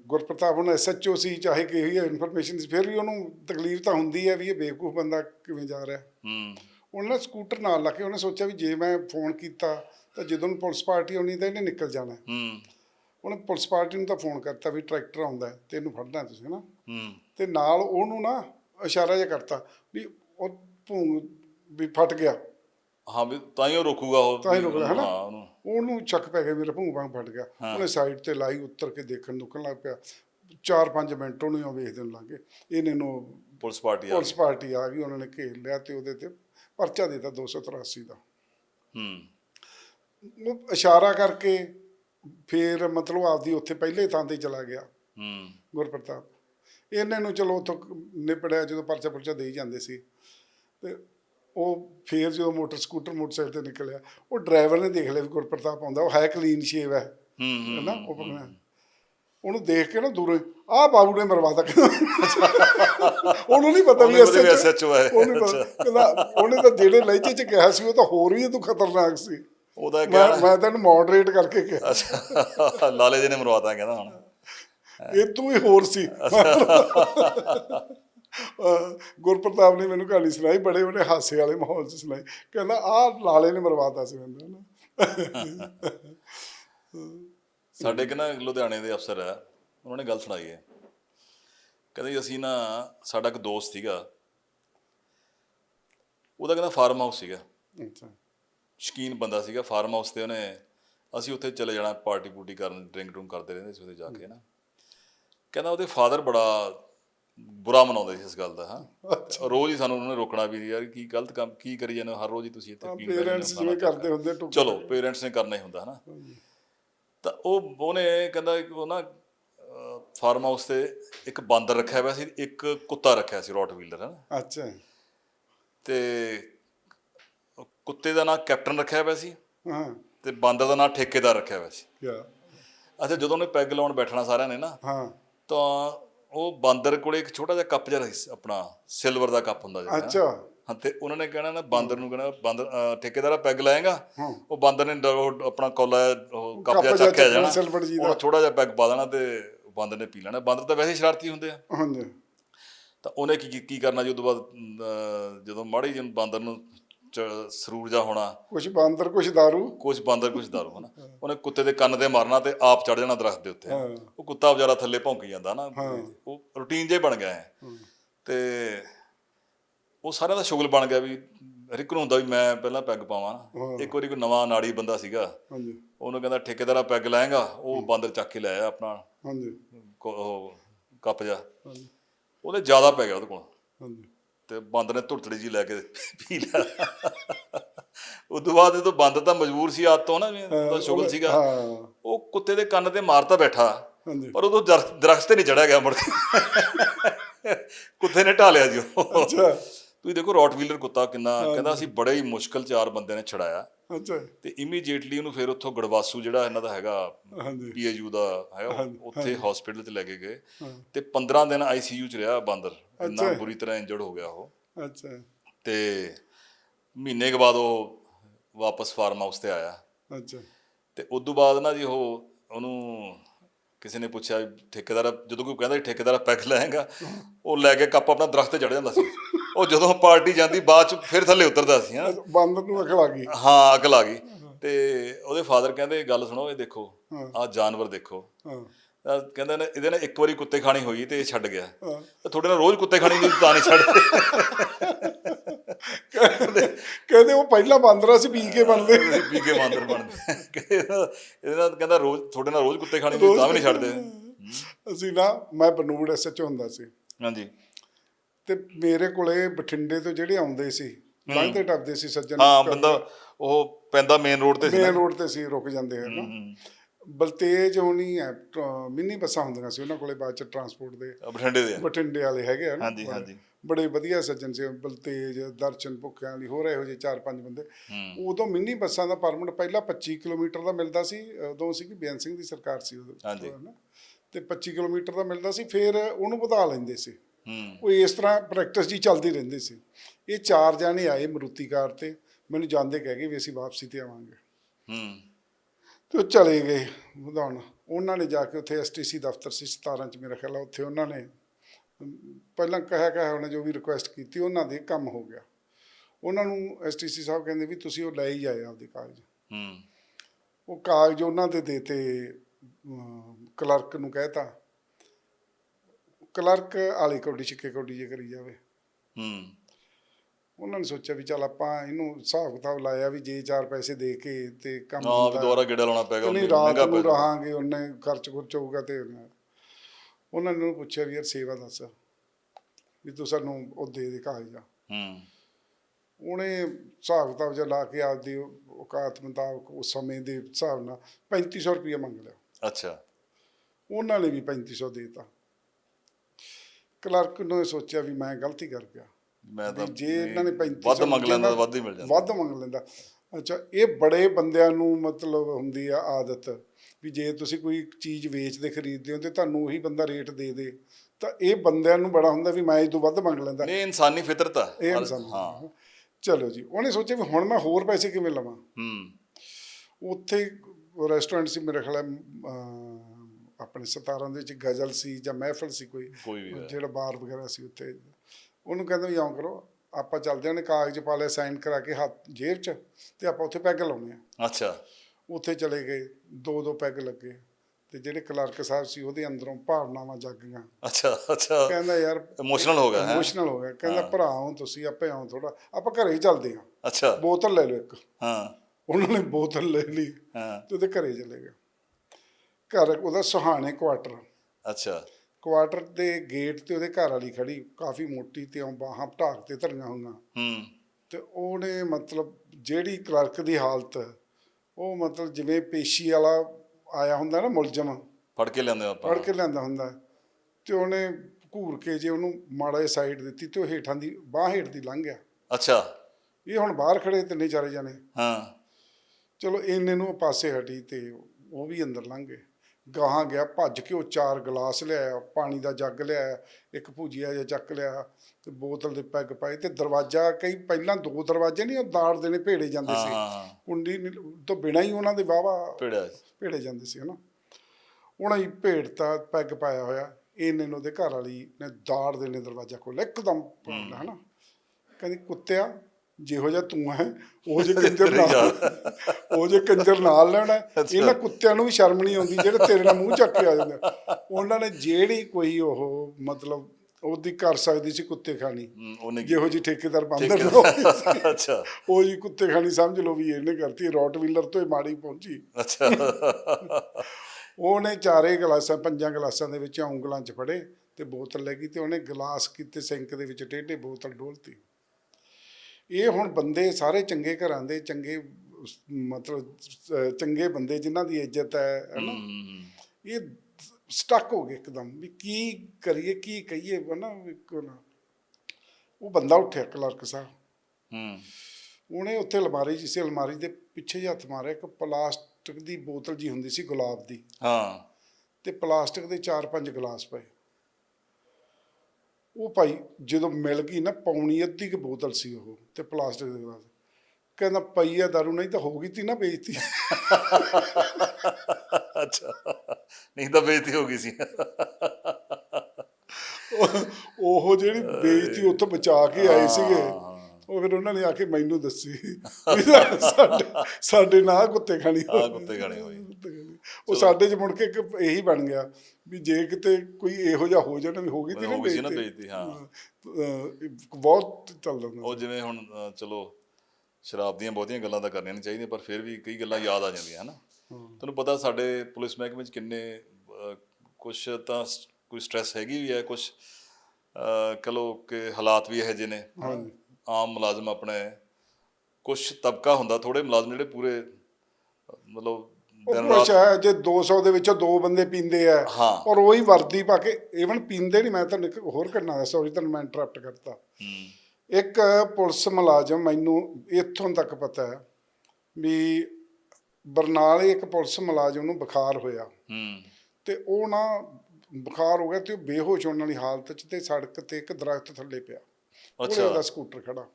ਗੁਰਪ੍ਰਤਾਪ ਨੂੰ ਐਸਐਚਓ ਸੀ ਚਾਹੇ ਕਿ ਇਹ ਇਨਫੋਰਮੇਸ਼ਨ ਸੀ ਫਿਰ ਵੀ ਉਹਨੂੰ ਤਕਲੀਫ ਤਾਂ ਹੁੰਦੀ ਹੈ ਵੀ ਇਹ ਬੇਵਕੂਫ ਬੰਦਾ ਕਿਵੇਂ ਜਾ ਰਿਹਾ। ਹੂੰ। ਉਹਨੇ ਨਾ ਸਕੂਟਰ ਨਾਲ ਲਾ ਕੇ ਉਹਨੇ ਸੋਚਿਆ ਵੀ ਜੇ ਮੈਂ ਫੋਨ ਕੀਤਾ ਤਾਂ ਜਦੋਂ ਨੂੰ ਪੁਲਿਸ ਪਾਰਟੀ ਆਉਣੀ ਤਾਂ ਇਹਨੇ ਨਿਕਲ ਜਾਣਾ। ਹੈ। ਉਹਨੇ ਪੁਲਿਸ ਪਾਰਟੀ ਨੂੰ ਤਾਂ ਫੋਨ ਕਰਤਾ ਵੀ ਟਰੈਕਟਰ ਆਉਂਦਾ ਤੇ ਇਹਨੂੰ ਫੜਨਾ ਤੁਸੀਂ ਹਨਾ। ਹੂੰ। ਤੇ ਨਾਲ ਉਹਨੂੰ ਨਾ ਇਸ਼ਾਰਾ ਜਿਹਾ ਕਰਤਾ ਵੀ ਉਹ ਭੂੰਗ ਵੀ ਫਟ ਗਿਆ। ਹਾਂ ਵੀ ਤਾਂ ਹੀ ਉਹ ਰੋਕੂਗਾ ਉਹ ਤਾਂ ਹੀ ਰੁਕਦਾ ਹੈ ਨਾ ਹਾਂ ਉਹਨੂੰ। ਉਹਨੂੰ ਚੱਕ ਪੈ ਗਿਆ ਮੇਰਾ ਭੂੰਗ ਵਾਂਗ ਫਟ ਗਿਆ। ਉਹਨੇ ਸਾਈਡ ਤੇ ਲਾਈ ਉੱਤਰ ਕੇ ਦੇਖਣ ਦੁੱਕਣ ਲੱਗ ਪਿਆ। 4-5 ਮਿੰਟ ਉਹਨੂੰ ਉਹ ਵੇਖਦੇ ਨੂੰ ਲੱਗੇ। ਇਹਨੇ ਨੂੰ ਪੁਲਿਸ ਪਾਰਟੀ ਆ ਪੁਲਿਸ ਪਾਰਟੀ ਆ ਗਈ ਉਹਨਾਂ ਨੇ ਘੇਰ ਲਿਆ ਤੇ ਉਹਦੇ ਤੇ ਪਰਚਾ ਦਿੱਤਾ 283 ਦਾ। ਹੂੰ। ਉਹ ਇਸ਼ਾਰਾ ਕਰਕੇ ਫੇਰ ਮਤਲਬ ਆਪਦੀ ਉੱਥੇ ਪਹਿਲੇ ਥਾਂ ਤੇ ਚਲਾ ਗਿਆ। ਹੂੰ। ਗੁਰਪ੍ਰਤਾਪ। ਇਹਨਾਂ ਨੂੰ ਚਲੋ ਉੱਥੋਂ ਨਿਪੜਿਆ ਜਦੋਂ ਪਰਚਾ ਪੁਰਚਾ ਦੇਈ ਜਾਂਦੇ ਸੀ। ਤੇ ਉਹ ਫੇਰ ਜਦੋਂ ਮੋਟਰ ਸਕੂਟਰ ਮੋਟਰਸਾਈਕਲ ਤੇ ਨਿਕਲਿਆ ਉਹ ਡਰਾਈਵਰ ਨੇ ਦੇਖ ਲਿਆ ਵੀ ਗੁਰਪ੍ਰਤਾਪ ਆਉਂਦਾ ਉਹ ਹੈ ਕਲੀਨ ਸ਼ੇਵ ਹੈ। ਹੂੰ ਹੂੰ ਹੈਨਾ ਉਹ ਪਕੜਿਆ ਉਹਨੂੰ ਦੇਖ ਕੇ ਨਾ ਦੂਰੋਂ ਆ ਬਾਬੂ ਨੇ ਮਰਵਾਤਾ ਉਹਨੂੰ ਨਹੀਂ ਪਤਾ ਵੀ ਐਸਐਚਓ ਹੈ। ਕਹਿੰਦਾ ਉਹਨੇ ਤਾਂ ਜਿਹੜੇ ਲਹਿਜੇ ਚ ਕਿਹਾ ਸੀ ਉਹ ਤਾਂ ਹੋਰ ਵੀ ਤੋਂ ਖਤਰਨਾਕ ਸੀ। ਉਹਦਾ ਮੈਂ ਕਹਿਣਾ ਮੈਂ ਤੈਨੂੰ ਮੋਡਰੇਟ ਕਰਕੇ ਕਿਹਾ। ਲਾਲੇ ਜੀ ਨੇ ਮਰਵਾਤਾ ਕਹਿੰਦਾ ਹੁਣ। ਇਹ ਤੂੰ ਹੀ ਹੋਰ ਸੀ। ਗੁਰਪ੍ਰਤਾਪ ਨੇ ਮੈਨੂੰ ਕਹਾਣੀ ਸੁਣਾਈ ਬੜੇ ਉਹਨੇ ਹਾਸੇ ਵਾਲੇ ਮਾਹੌਲ 'ਚ ਸੁਣਾਈ। ਕਹਿੰਦਾ ਆਹ ਲਾਲੇ ਨੇ ਮਰਵਾਤਾ ਸੀ ਮੈਨੂੰ ਨਾ ਸਾਡੇ ਕਿ ਨਾ ਲੁਧਿਆਣੇ ਦੇ ਅਫਸਰ ਹੈ ਉਹਨਾਂ ਨੇ ਗੱਲ ਸੁਣਾਈ ਹੈ। ਕਹਿੰਦੇ ਅਸੀਂ ਨਾ ਸਾਡਾ ਇੱਕ ਦੋਸਤ ਸੀਗਾ ਉਹਦਾ ਕਹਿੰਦਾ ਫਾਰਮ ਹਾਊਸ ਸੀਗਾ। ਅੱਛਾ। ਸ਼ਕੀਨ ਬੰਦਾ ਸੀਗਾ ਫਾਰਮ ਹਾਊਸ ਤੇ ਉਹਨੇ ਅਸੀਂ ਉੱਥੇ ਚਲੇ ਜਾਣਾ ਪਾਰਟੀ ਪੂਟੀ ਕਰਨ ਡਰਿੰਕ ਡਰੂੰਕ ਕਰਦੇ ਰਹਿੰਦੇ ਸੀ ਉੱਥੇ ਜਾ ਕੇ ਨਾ ਕਹਿੰਦਾ ਉਹਦੇ ਫਾਦਰ ਬੜਾ ਬੁਰਾ ਮਨਾਉਂਦੇ ਸੀ ਇਸ ਗੱਲ ਦਾ ਹਾਂ। ਰੋਜ਼ ਹੀ ਸਾਨੂੰ ਉਹਨਾਂ ਨੇ ਰੋਕਣਾ ਵੀ ਯਾਰ ਕੀ ਗਲਤ ਕੰਮ ਕੀ ਕਰੀ ਜਾਂਦੇ ਹਰ ਰੋਜ਼ ਹੀ ਤੁਸੀਂ ਇੱਥੇ ਪੀਣ ਪੇਰੈਂਟਸ ਜਿਵੇਂ ਕਰਦੇ ਹੁੰਦੇ ਚਲੋ ਪੇਰੈਂਟਸ ਨੇ ਕਰਨਾ ਹੀ ਹੁੰਦਾ ਹਨਾ। ਤਾਂ ਉਹ ਉਹਨੇ ਕਹਿੰਦਾ ਕਿ ਉਹ ਨਾ ਫਾਰਮ ਹਾਊਸ ਤੇ ਇੱਕ ਬਾਂਦਰ ਰੱਖਿਆ ਹੋਇਆ ਸੀ ਇੱਕ ਕੁੱਤਾ ਰੱਖਿਆ ਸੀ ਰੋਟਵੀਲਰ ਹੈ ਨਾ ਅੱਛਾ। ਤੇ ਕੁੱਤੇ ਦਾ ਨਾਂ ਕੈਪਟਨ ਰੱਖਿਆ ਹੋਇਆ ਸੀ ਹਾਂ। ਤੇ ਬਾਂਦਰ ਦਾ ਨਾਂ ਠੇਕੇਦਾਰ ਰੱਖਿਆ ਹੋਇਆ ਸੀ। ਅੱਛਾ ਜਦੋਂ ਉਹਨੇ ਪੈਗ ਲਾਉਣ ਬੈਠਣਾ ਸਾਰਿਆਂ ਨੇ ਨਾ ਹਾਂ। ਤਾਂ ਉਹ ਬਾਂਦਰ ਕੋਲੇ ਇੱਕ ਛੋਟਾ ਜਿਹਾ ਕੱਪ ਜਿਹਾ ਸੀ ਆਪਣਾ ਸਿਲਵਰ ਦਾ ਕੱਪ ਹੁੰਦਾ ਜਿਹੜਾ ਅੱਛਾ। ਹਾਂ ਤੇ ਉਹਨਾਂ ਨੇ ਕਹਿਣਾ ਨਾ ਬਾਂਦਰ ਨੂੰ ਕਹਿਣਾ ਬਾਂਦਰ ਠੇਕੇਦਾਰਾ ਪੈਗ ਲਾਏਗਾ। ਉਹ ਬਾਂਦਰ ਨੇ ਆਪਣਾ ਕੋਲਾ ਉਹ ਕੱਪ ਜਿਹਾ ਚੱਕਿਆ ਜਾਣਾ। ਉਹ ਥੋੜਾ ਜਿਹਾ ਪੈਗ ਪਾ ਦੇਣਾ ਤੇ ਬਾਂਦਰ ਨੇ ਪੀ ਲੈਣਾ। ਬਾਂਦਰ ਤਾਂ ਵੈਸੇ ਸ਼ਰਾਰਤੀ ਹੁੰਦੇ ਆ। ਹਾਂਜੀ। ਤਾਂ ਉਹਨੇ ਕੀ ਕੀ ਕਰਨਾ ਜੀ ਉਦੋਂ ਬਾਅਦ ਅਹ, ਜਦੋਂ ਮਾੜੀ ਜਿਹੀ ਬਾਂਦਰ ਨੂੰ ਸਰੂਰ ਜਾ ਹੋਣਾ। ਕੁਛ ਬਾਂਦਰ ਕੁਛ दारू ਕੁਝ ਬਾਂਦਰ ਕੁਝ ਦਾਰੂ ਹਨਾ। ਉਹਨੇ ਕੁੱਤੇ ਦੇ ਕੰਨ ਤੇ ਮਾਰਨਾ ਤੇ ਆਪ ਚੜ ਜਾਣਾ ਦਰਖਤ ਦੇ ਉੱਤੇ। ਉਹ ਕੁੱਤਾ ਵਿਚਾਰਾ ਥੱਲੇ ਭੌਂਕੀ ਜਾਂਦਾ ਨਾ ਉਹ ਰੂਟੀਨ ਜੇ ਬਣ ਗਿਆ ਹੈ। ਤੇ ਉਹ ਸਾਰਿਆਂ ਦਾ ਸ਼ੁਗਲ ਬਣ ਗਿਆ ਵੀ ਹਰ ਇੱਕ ਨੂੰ ਹੁੰਦਾ ਵੀ ਮੈਂ ਪਹਿਲਾਂ ਪੈਗ ਪਾਵਾਂ ਇੱਕ ਵਾਰੀ ਕੋਈ ਨਵਾਂ ਨਾੜੀ ਬੰਦਾ ਸੀਗਾ ਹਾਂਜੀ। ਉਹਨੂੰ ਕਹਿੰਦਾ ਠੇਕੇਦਾਰਾ ਪੈਗ ਲਾਏਗਾ। ਉਹ ਬਾਂਦਰ ਚੱਕ ਕੇ ਲੈ ਆਇਆ ਆਪਣਾ। ਹਾਂਜੀ। ਉਹ ਕੱਪ ਜਾ ਹਾਂਜੀ। ਉਹਦੇ ਜ਼ਿਆਦਾ ਪੈ ਗਿਆ ਉਹਦੇ ਕੋਲ। ਹਾਂਜੀ। ਤੇ ਬਾਂਦਰ ਨੇ ਧੁਰਤੜੀ ਜੀ ਲੈ ਕੇ ਪੀ ਲਿਆ। ਉਦੋਂ ਬਾਅਦ ਜਦੋਂ ਬਾਂਦਰ ਤਾਂ ਮਜਬੂਰ ਸੀ ਆਦ ਤੋਂ ਨਾ ਉਹਦਾ ਸ਼ੁਗਲ ਸੀਗਾ। ਉਹ ਕੁੱਤੇ ਦੇ ਕੰਨ ਤੇ ਮਾਰਤਾ ਬੈਠਾ। ਪਰ ਉਦੋਂ ਦਰਖਤ ਤੇ ਨਹੀਂ ਚੜਿਆ ਗਿਆ ਮੁੜ ਕੇ। ਕੁੱਤੇ ਨੇ ਢਾਲਿਆ ਜੀ ਉਹ। ਅੱਛਾ। ਤੁਸੀਂ ਦੇਖੋ ਰੋਟਵੀਲਰ ਕੁੱਤਾ ਕਿੰਨਾ ਕਹਿੰਦਾ ਅਸੀਂ ਬੜੇ ਹੀ ਮੁਸ਼ਕਲ ਚਾਰ ਬੰਦਿਆਂ ਨੇ ਛੜਾਇਆ ਅੱਛਾ। ਤੇ ਇਮੀਡੀਏਟਲੀ ਉਹਨੂੰ ਫਿਰ ਉੱਥੋਂ ਗੜਵਾਸੂ ਜਿਹੜਾ ਇਹਨਾਂ ਦਾ ਹੈਗਾ ਪੀਏਯੂ ਦਾ ਹੈਗਾ ਉੱਥੇ ਹਸਪੀਟਲ 'ਚ ਲੈ ਕੇ ਗਏ। ਤੇ 15 ਦਿਨ ਆਈਸੀਯੂ 'ਚ ਰਿਹਾ ਬਾਂਦਰ। ਇੰਨਾ ਬੁਰੀ ਤਰ੍ਹਾਂ ਇੰਜਰਡ ਹੋ ਗਿਆ ਉਹ। ਅੱਛਾ। ਤੇ ਮਹੀਨੇ ਕੁ ਬਾਅਦ ਉਹ ਵਾਪਸ ਫਾਰਮ ਹਾਊਸ ਤੇ ਆਇਆ। ਅੱਛਾ। ਤੇ ਉਸ ਤੋਂ ਬਾਅਦ ਨਾ ਜੀ ਉਹ ਉਹਨੂੰ ਕਿਸੇ ਨੇ ਪੁੱਛਿਆ ਠੇਕੇਦਾਰ ਜਦੋਂ ਕੋਈ ਕਹਿੰਦਾ ਠੇਕੇਦਾਰ ਪੈਗ ਲਾਏਗਾ ਉਹ ਲੈ ਕੇ ਕੱਪ ਆਪਣਾ ਦਰਖਤ ਤੇ ਚੜ ਜਾਂਦਾ ਸੀ। ਉਹ ਜਦੋਂ ਪਾਰਟੀ ਜਾਂਦੀ ਬਾਅਦ ਚ ਫਿਰ ਥੱਲੇ ਉਤਰਦਾ ਸੀ ਹਾਂ ਬਾਂਦਰ ਨੂੰ ਅਕਲ ਆ ਗਈ। ਹਾਂ ਅੱਗ ਲਾ ਗਈ। ਤੇ ਉਹਦੇ ਫਾਦਰ ਕਹਿੰਦੇ ਗੱਲ ਸੁਣੋ ਇਹ ਦੇਖੋ। ਆਹ ਜਾਨਵਰ ਦੇਖੋ। ਹਾਂ। ਤਾਂ ਕਹਿੰਦੇ ਨੇ ਇਹਦੇ ਨਾਲ ਇੱਕ ਵਾਰੀ ਕੁੱਤੇ ਖਾਣੀ ਹੋਈ ਤੇ ਇਹ ਛੱਡ ਗਿਆ। ਹਾਂ। ਤੇ ਤੁਹਾਡੇ ਨਾਲ ਰੋਜ਼ ਕੁੱਤੇ ਖਾਣੀ ਨਹੀਂ ਤਾਂ ਨਹੀਂ ਛੱਡਦੇ। ਕਹਿੰਦੇ ਉਹ ਪਹਿਲਾਂ ਬਾਂਦਰਾ ਸੀ ਪੀ ਕੇ ਬਣਦੇ। ਪੀ ਕੇ ਬਾਂਦਰ ਬਣਦੇ। ਕਹਿੰਦੇ ਇਹਦੇ ਨਾਲ ਕਹਿੰਦਾ ਰੋਜ਼ ਤੁਹਾਡੇ ਨਾਲ ਰੋਜ਼ ਕੁੱਤੇ ਖਾਣੀ ਨਹੀਂ ਤਾਂ ਵੀ ਨਹੀਂ ਛੱਡਦੇ। ਅਸੀਂ ਨਾ ਮੈਂ ਬਨੂੜ ਐਸਐਚ ਹੁੰਦਾ ਸੀ। ਹਾਂਜੀ। ਤੇ ਮੇਰੇ ਕੋਲੇ ਬਠਿੰਡੇ ਤੋਂ ਜਿਹੜੇ ਆਉਂਦੇ ਸੀ ਲੰਘਦੇ ਟੱਪਦੇ ਸੀ ਸੱਜਣ ਹਾਂ ਬੰਦਾ ਉਹ ਪੈਂਦਾ ਮੇਨ ਰੋਡ ਤੇ ਸੀ ਮੇਨ ਰੋਡ ਤੇ ਸੀ ਰੁਕ ਜਾਂਦੇ ਹਨ ਬਲਤੇਜ ਹੋਣੀ ਹੈ ਮਿੰਨੀ ਬੱਸਾਂ ਹੁੰਦੀਆਂ ਸੀ ਉਹਨਾਂ ਕੋਲੇ ਬਾਅਦ ਚ ਟਰਾਂਸਪੋਰਟ ਦੇ। ਬਠਿੰਡੇ ਦੇ। ਬਠਿੰਡੇ ਵਾਲੇ ਹੈਗੇ ਹਨ ਹਾਂਜੀ, ਹਾਂਜੀ। ਬੜੇ ਵਧੀਆ ਸੱਜਣ ਸੀ ਬਲਤੇਜ ਦਰਸ਼ਨ ਭੁੱਖਿਆਂ ਵਾਲੀ ਹੋਰ ਇਹੋ ਜਿਹੇ ਚਾਰ ਪੰਜ ਬੰਦੇ। ਉਦੋਂ ਮਿੰਨੀ ਬੱਸਾਂ ਦਾ ਪਰਮਿਟ ਪਹਿਲਾਂ 25 ਕਿਲੋਮੀਟਰ ਦਾ ਮਿਲਦਾ ਸੀ ਉਦੋਂ ਸੀ ਕਿ ਬੇਅੰਤ ਸਿੰਘ ਦੀ ਸਰਕਾਰ ਸੀ ਉਦੋਂ। ਹਾਂਜੀ। ਹਨਾ। ਤੇ 25 ਕਿਲੋਮੀਟਰ ਦਾ ਮਿਲਦਾ ਸੀ ਫਿਰ ਉਹਨੂੰ ਵਧਾ ਲੈਂਦੇ ਸੀ। ਉਹ ਇਸ ਤਰ੍ਹਾਂ ਪ੍ਰੈਕਟਿਸ ਜੀ ਚੱਲਦੀ ਰਹਿੰਦੀ ਸੀ। ਇਹ ਚਾਰ ਜਾਣੇ ਆਏ ਮਰੂਤੀ ਕਾਰ ਤੇ। ਮੈਨੂੰ ਜਾਂਦੇ ਕਹਿ ਗਏ ਵੀ ਅਸੀਂ ਵਾਪਸੀ ਤੇ ਆਵਾਂਗੇ। ਹੂੰ। ਤੇ ਉਹ ਚਲੇ ਗਏ ਵਧਾਉਣ। ਉਹਨਾਂ ਨੇ ਜਾ ਕੇ ਉੱਥੇ ਐਸਟੀਸੀ ਦਫ਼ਤਰ ਸੀ 17 ਚ ਮੇਰਾ ਖਿਆਲ ਆ ਉੱਥੇ ਉਹਨਾਂ ਨੇ ਪਹਿਲਾਂ ਕਹਿਆ ਕਹਿਆ ਉਹਨੇ ਜੋ ਵੀ ਰਿਕੁਐਸਟ ਕੀਤੀ ਉਹਨਾਂ ਦੇ ਕੰਮ ਹੋ ਗਿਆ। ਉਹਨਾਂ ਨੂੰ ਐਸਟੀਸੀ ਸਾਹਿਬ ਕਹਿੰਦੇ ਵੀ ਤੁਸੀਂ ਉਹ ਲੈ ਹੀ ਆਏ ਆਪਦੇ ਕਾਗਜ਼। ਹੂੰ। ਉਹ ਕਾਗਜ਼ ਉਹਨਾਂ ਦੇ ਦੇਤੇ ਕਲਰਕ ਨੂੰ ਕਹਿਤਾ। ਕਲਰਕ ਆਲੀ ਕੌਡੀ ਛਿੱਕੇ ਕੌਡੀ ਜੇ ਕਰੀ ਜਾਵੇ। ਹੂੰ। ਉਹਨਾਂ ਨੇ ਸੋਚਿਆ ਵੀ ਚੱਲ ਆਪਾਂ ਇਹਨੂੰ ਹਿਸਾਬ ਕਿਤਾਬ ਲਾਇਆ ਵੀ ਜੇ ਚਾਰ ਪੈਸੇ ਦੇ ਕੇ ਤੇ ਕੰਮ ਹਾਂ ਵੀ ਹੁੰਦਾ। ਦੁਬਾਰਾ ਗੇੜਾ ਲਾਉਣਾ ਪੈਗਾ ਨਹੀਂ ਰਾਤ ਨੂੰ ਰਹਾਂਗੇ ਉਹਨੇ ਖਰਚ ਖੁਰਚ ਹੋਊਗਾ ਤੇ ਉਹਨਾਂ ਨੇ ਉਹਨੂੰ ਪੁੱਛਿਆ ਵੀ ਯਾਰ ਸੇਵਾ ਦੱਸ ਵੀ ਤੂੰ ਸਾਨੂੰ ਉਹ ਦੇ ਦੇ ਕਾਗਜ਼। ਹੂੰ। ਉਹਨੇ ਹਿਸਾਬ ਕਿਤਾਬ ਜਿਹਾ ਲਾ ਕੇ ਆਪਦੀ ਔਕਾਤ ਮੁਤਾਬਕ ਉਸ ਸਮੇਂ ਦੇ ਹਿਸਾਬ ਨਾਲ 3500 ਰੁਪਏ ਮੰਗ ਲਿਆ। ਅੱਛਾ। ਉਹਨਾਂ ਨੇ ਵੀ 3500 ਦੇਤਾ। ਕਲਰਕ ਨੇ ਸੋਚਿਆ ਵੀ ਮੈਂ ਗਲਤੀ ਕਰ ਗਿਆ ਮੈਂ ਤਾਂ ਜੇ ਇਹਨਾਂ ਨੇ 3500 ਵੱਧ ਮੰਗ ਲੈਂਦਾ ਵੱਧ ਹੀ ਮਿਲ ਜਾਂਦਾ। ਵੱਧ ਮੰਗ ਲੈਂਦਾ। ਅੱਛਾ ਇਹ ਬੜੇ ਬੰਦਿਆਂ ਨੂੰ ਮਤਲਬ ਹੁੰਦੀ ਆ ਆਦਤ ਵੀ ਜੇ ਤੁਸੀਂ ਕੋਈ ਚੀਜ਼ ਵੇਚਦੇ ਖਰੀਦਦੇ ਹੋ ਤੇ ਤੁਹਾਨੂੰ ਉਹੀ ਬੰਦਾ ਰੇਟ ਦੇ ਦੇ। ਤਾਂ ਇਹ ਬੰਦਿਆਂ ਨੂੰ ਬੜਾ ਹੁੰਦਾ ਵੀ ਮੈਂ ਇਹ ਤੋਂ ਵੱਧ ਮੰਗ ਲੈਂਦਾ। ਨਹੀਂ ਇਨਸਾਨੀ ਫਿਤਰਤ ਆ। ਇਹ ਹਰ- ਇਨਸਾਨ ਹਾਂ। ਚਲੋ ਜੀ ਉਹਨੇ ਸੋਚਿਆ ਵੀ ਹੁਣ ਮੈਂ ਹੋਰ ਪੈਸੇ ਕਿਵੇਂ ਲਵਾਂ? ਹੂੰ। ਉੱਥੇ ਰੈਸਟੋਰੈਂਟ ਸੀ ਮੇਰੇ ਖਿਆਲ ਆਪਣੇ 17 ਦੇ ਵਿੱਚ ਗਜ਼ਲ ਸੀ ਜਾਂ ਮਹਿਫਲ ਸੀ ਕੋਈ। ਜਿਹੜਾ ਬਾਰ ਵਗੈਰਾ ਸੀ ਉੱਥੇ। ਉਹਨੂੰ ਕਹਿੰਦਾ ਵੀ ਆਉਂ ਕਰੋ ਆਪਾਂ ਚੱਲਦੇ ਨੇ ਕਾਗਜ਼ ਪਾ ਲਿਆ ਸਾਈਨ ਕਰਾ ਕੇ ਹੱਥ ਜੇਬ 'ਚ ਤੇ ਆਪਾਂ ਉੱਥੇ ਪੈਗ ਲਾਉਣੇ ਆ ਅੱਛਾ। ਉੱਥੇ ਚਲੇ ਗਏ ਦੋ ਦੋ ਪੈਗ ਲੱਗੇ ਤੇ ਜਿਹੜੇ ਕਲਰਕ ਸਾਹਿਬ ਸੀ ਉਹਦੇ ਅੰਦਰੋਂ ਭਾਵਨਾਵਾਂ ਜਾਗੀਆਂ ਅੱਛਾ ਅੱਛਾ। ਕਹਿੰਦਾ ਯਾਰ ਇਮੋਸ਼ਨਲ ਹੋ ਗਿਆ ਹੈ? ਇਮੋਸ਼ਨਲ ਹੋ ਗਿਆ। ਕਹਿੰਦਾ ਭਰਾ ਹੋ ਤੁਸੀਂ ਆਪੇ ਆਓ ਥੋੜਾ ਆਪਾਂ ਘਰੇ ਹੀ ਚੱਲਦੇ ਹਾਂ। ਅੱਛਾ। ਬੋਤਲ ਲੈ ਲਓ ਇੱਕ। ਹਾਂ। ਉਹਨਾਂ ਨੇ ਬੋਤਲ ਲੈ ਲਈ ਹਾਂ। ਤੇ ਉਹਦੇ ਘਰੇ ਚਲੇ ਗਏ। ਘਰ ਉਹਦਾ ਸੁਹਾਣੇ ਕੁਆਟਰ। ਅੱਛਾ। ਕੁਆਟਰ ਦੇ ਗੇਟ ਤੇ ਉਹਦੇ ਘਰ ਵਾਲੀ ਖੜੀ ਕਾਫੀ ਮੋਟੀ ਤੇ ਉਹ ਬਾਹਾਂ ਢਾਕ ਤੇ ਧਰੀਆਂ ਹੋਈਆਂ। ਹੂੰ। ਤੇ ਉਹਨੇ ਮਤਲਬ ਜਿਹੜੀ ਕਲਰਕ ਦੀ ਹਾਲਤ ਉਹ ਮਤਲਬ ਜਿਵੇਂ ਪੇਸ਼ੀ ਵਾਲਾ ਆਇਆ ਹੁੰਦਾ ਨਾ ਮੁਲਜ਼ਮ। ਫੜ ਕੇ ਲੈਂਦੇ ਆਪਾਂ। ਪੜ ਕੇ ਲਿਆਂਦਾ ਹੁੰਦਾ। ਤੇ ਉਹਨੇ ਘੂਰ ਕੇ ਜੇ ਉਹਨੂੰ ਮਾੜਾ ਜਿਹਾ ਸਾਈਡ ਦਿੱਤੀ ਤੇ ਉਹ ਹੇਠਾਂ ਦੀ ਬਾਹ ਹੇਠ ਦੀ ਲੰਘ ਗਿਆ। ਅੱਛਾ। ਇਹ ਹੁਣ ਬਾਹਰ ਖੜੇ ਤਿੰਨੇ ਚਾਰੇ ਜਾਣੇ। ਹਾਂ। ਚਲੋ ਇੰਨੇ ਨੂੰ ਪਾਸੇ ਹਟੀ ਤੇ ਉਹ ਵੀ ਅੰਦਰ ਲੰਘ ਗਏ। ਗਾਹਾਂ ਗਿਆ ਭੱਜ ਕੇ ਉਹ ਚਾਰ ਗਲਾਸ ਲਿਆਇਆ ਪਾਣੀ ਦਾ ਜੱਗ ਲਿਆਇਆ ਇੱਕ ਭੁਜੀਆ ਜਿਹਾ ਚੱਕ ਲਿਆ ਤੇ ਬੋਤਲ ਦੇ ਪੈਗ ਪਾਏ ਤੇ ਦਰਵਾਜ਼ਾ ਕਈ ਪਹਿਲਾਂ ਦੋ ਦਰਵਾਜ਼ੇ ਨਹੀਂ ਉਹ ਦਾੜ ਦੇ ਨੇ ਭੇੜੇ ਜਾਂਦੇ ਸੀ। ਕੁੰਡੀ ਤੋਂ ਬਿਨਾਂ ਹੀ ਉਹਨਾਂ ਦੇ ਵਾਵਾ ਭੇੜੇ ਜਾਂਦੇ ਸੀ ਹਨਾ। ਉਹਨਾਂ ਹੀ ਭੇੜਤਾ ਪੈਗ ਪਾਇਆ ਹੋਇਆ ਇਹਨੇ ਨੂੰ ਉਹਦੇ ਘਰ ਵਾਲੀ ਨੇ ਦਾੜ ਦੇ ਨੇ ਦਰਵਾਜ਼ਾ ਖੋਲ੍ਹਿਆ ਇੱਕਦਮ ਹਨਾ। ਕਹਿੰਦੀ ਕੁੱਤਿਆ ਜਿਹੋ ਜਿਹਾ ਤੂੰ ਹੈ ਉਹ ਜੇ ਕੰਜਰ ਨਾਲ ਉਹ ਜੇ ਕੰਜਰ ਨਾਲ ਲੈਣਾ ਇਹਨਾਂ ਕੁੱਤਿਆਂ ਨੂੰ ਵੀ ਸ਼ਰਮ ਨਹੀਂ ਆਉਂਦੀ ਜਿਹੜੇ ਤੇਰੇ ਨਾਲ ਮੂੰਹ ਚੱਕ ਕੇ ਆ ਜਾਂਦੇ। ਉਹਨਾਂ ਨੇ ਜਿਹੜੀ ਕੋਈ ਉਹ ਮਤਲਬ ਉਹਦੀ ਕਰ ਸਕਦੀ ਸੀ ਕੁੱਤੇ ਖਾਣੀ। ਜਿਹੋ ਜੀ ਠੇਕੇਦਾਰ ਬੰਦਰ ਅੱਛਾ। ਉਹ ਜੀ ਕੁੱਤੇ ਖਾਣੀ ਸਮਝ ਲਓ ਵੀ ਇਹਨੇ ਕਰਤੀ ਰੋਟਵੀਲਰ ਤੋਂ ਹੀ ਮਾੜੀ ਪਹੁੰਚੀ। ਅੱਛਾ। ਉਹਨੇ ਚਾਰੇ ਗਲਾਸਾਂ ਪੰਜਾਂ ਗਲਾਸਾਂ ਦੇ ਵਿੱਚ ਉਂਗਲਾਂ 'ਚ ਫੜੇ ਤੇ ਬੋਤਲ ਲੈ ਗਈ ਤੇ ਉਹਨੇ ਗਲਾਸ ਕੀਤੇ ਸਿੰਕ ਦੇ ਵਿੱਚ ਟੇਢੇ ਬੋਤਲ ਡੋਲਤੀ। ਇਹ ਹੁਣ ਬੰਦੇ ਸਾਰੇ ਚੰਗੇ ਘਰਾਂ ਦੇ ਚੰਗੇ ਮਤਲਬ ਚੰਗੇ ਬੰਦੇ ਜਿਨ੍ਹਾਂ ਦੀ ਇੱਜ਼ਤ ਹੈ ਹਨਾ? ਇਹ ਸਟਕ ਹੋ ਗਏ ਇੱਕਦਮ ਵੀ ਕੀ ਕਰੀਏ ਕੀ ਕਹੀਏ ਹਨਾ? ਵੀ ਕੋ ਨਾ। ਉਹ ਬੰਦਾ ਉੱਠਿਆ ਕਲਰਕ ਸਾਹਿਬ। ਹਮ ਉਹਨੇ ਉੱਥੇ ਅਲਮਾਰੀ ਜਿਸ ਅਲਮਾਰੀ ਦੇ ਪਿੱਛੇ ਹੱਥ ਮਾਰਿਆ ਇੱਕ ਪਲਾਸਟਿਕ ਦੀ ਬੋਤਲ ਜੀ ਹੁੰਦੀ ਸੀ ਗੁਲਾਬ ਦੀ। ਹਾਂ। ਤੇ ਪਲਾਸਟਿਕ ਦੇ 4-5 ਗਲਾਸ ਪਏ। ਉਹ ਭਾਈ ਜਦੋਂ ਮਿਲ ਗਈ ਨਾ ਪੌਣੀ ਅੱਧੀ ਕੁ ਬੋਤਲ ਸੀ ਉਹ ਤੇ ਪਲਾਸਟਿਕ ਦੇ ਗਲਾਸ। ਕਹਿੰਦਾ ਪਈ ਆ ਦਾਰੂ ਨਹੀਂ ਤਾਂ ਹੋ ਗਈ ਤੀ ਨਾ ਬੇਇੱਜ਼ਤੀ। ਅੱਛਾ ਨਹੀਂ ਤਾਂ ਬੇਇੱਜ਼ਤੀ ਹੋ ਗਈ ਸੀ। ਉਹ- ਉਹ ਜਿਹੜੀ ਬੇਇੱਜ਼ਤੀ ਉੱਥੋਂ ਬਚਾ ਕੇ ਆਏ ਸੀਗੇ। ਉਹ ਫਿਰ ਉਹਨਾਂ ਨੇ ਆ ਕੇ ਮੈਨੂੰ ਦੱਸੀ ਸਾਡੇ ਸਾਡੇ ਨਾਲ ਕੁੱਤੇ ਖਾਣੀ ਹਾਂ, ਕੁੱਤੇ ਖਾਣੀ ਹੋਈ। ਉਹ ਸਾਡੇ ਚ ਮੁੜ ਕੇ ਇੱਕ ਇਹੀ ਬਣ ਗਿਆ ਵੀ ਜੇ ਕਿਤੇ ਕੋਈ ਇਹੋ ਜਿਹਾ ਹੋ ਜਾਣਾ ਵੀ ਹੋ ਗਈ ਤੀ ਨਾ ਹੋ ਗਈ ਸੀ ਨਾ ਬੇਇੱਜ਼ਤੀ। ਬੇਇੱਜ਼ਤੀ, ਹਾਂ। ਅਹ, ਬਹੁਤ ਚੱਲਦਾ ਹੁੰਦਾ ਉਹ ਜਿਵੇਂ ਹੁਣ ਚਲੋ ਸ਼ਰਾਬ ਦੀਆਂ ਬਹੁਤੀਆਂ ਗੱਲਾਂ ਤਾਂ ਕਰਨੀਆਂ ਨਹੀਂ ਚਾਹੀਦੀਆਂ ਪਰ ਫਿਰ ਵੀ ਕਈ ਗੱਲਾਂ ਯਾਦ ਆ ਜਾਂਦੀਆਂ ਹਨਾ ਤੁਹਾਨੂੰ ਪਤਾ ਸਾਡੇ ਪੁਲਿਸ ਮਹਿਕਮੇ ਵਿੱਚ ਕਿੰਨੇ ਕੁਝ ਤਾਂ ਸ- ਕੋਈ ਸਟ੍ਰੈਸ ਹੈਗੀ ਵੀ ਹੈ ਕੁਝ ਕਹ ਕਿ ਹਾਲਾਤ ਵੀ ਇਹੋ ਜਿਹੇ ਨੇ। ਆਮ ਮੁਲਾਜ਼ਮ ਆਪਣੇ ਕੁਝ ਤਬਕਾ ਹੁੰਦਾ ਥੋੜੇ ਮੁਲਾਜ਼ਮ ਜਿਹੜੇ ਪੂਰੇ ਮਤਲਬ ਉਹ ਦਿਨ ਰਾਤ ਜੇ 200 ਦੇ ਵਿੱਚੋਂ ਦੋ ਬੰਦੇ ਪੀਂਦੇ ਆ ਹਾਂ। ਔਰ ਉਹੀ ਵਰਦੀ ਪਾ ਕੇ ਈਵਨ ਪੀਂਦੇ ਨਹੀਂ ਮੈਂ ਤੁਹਾਨੂੰ ਇੱਕ ਹੋਰ ਦਾ ਸੌਰੀ ਤੁਹਾਨੂੰ ਮੈਂ ਇੰਟਰਰਪਟ ਕਰਤਾ। ਹੂੰ, ਇੱਕ ਪੁਲਿਸ ਮੁਲਾਜ਼ਮ ਮੈਨੂੰ ਇੱਥੋਂ ਤੱਕ ਪਤਾ ਹੈ ਵੀ ਬਰਨਾਲੇ ਇੱਕ ਪੁਲਿਸ ਮੁਲਾਜ਼ਮ ਨੂੰ ਬੁਖਾਰ ਹੋਇਆ। ਹੂੰ। ਤੇ ਉਹ ਨਾ ਬੁਖਾਰ ਹੋ ਗਿਆ ਤੇ ਉਹ ਬੇਹੋਸ਼ ਹੋਣ ਵਾਲੀ ਹਾਲਤ 'ਚ ਤੇ ਸੜਕ ਤੇ ਇੱਕ ਦਰਖਤ ਥੱਲੇ ਪਿਆ। ਉਹਦੇ ਅੱਛਾ। ਉਹਦਾ ਸਕੂਟਰ ਖੜਾ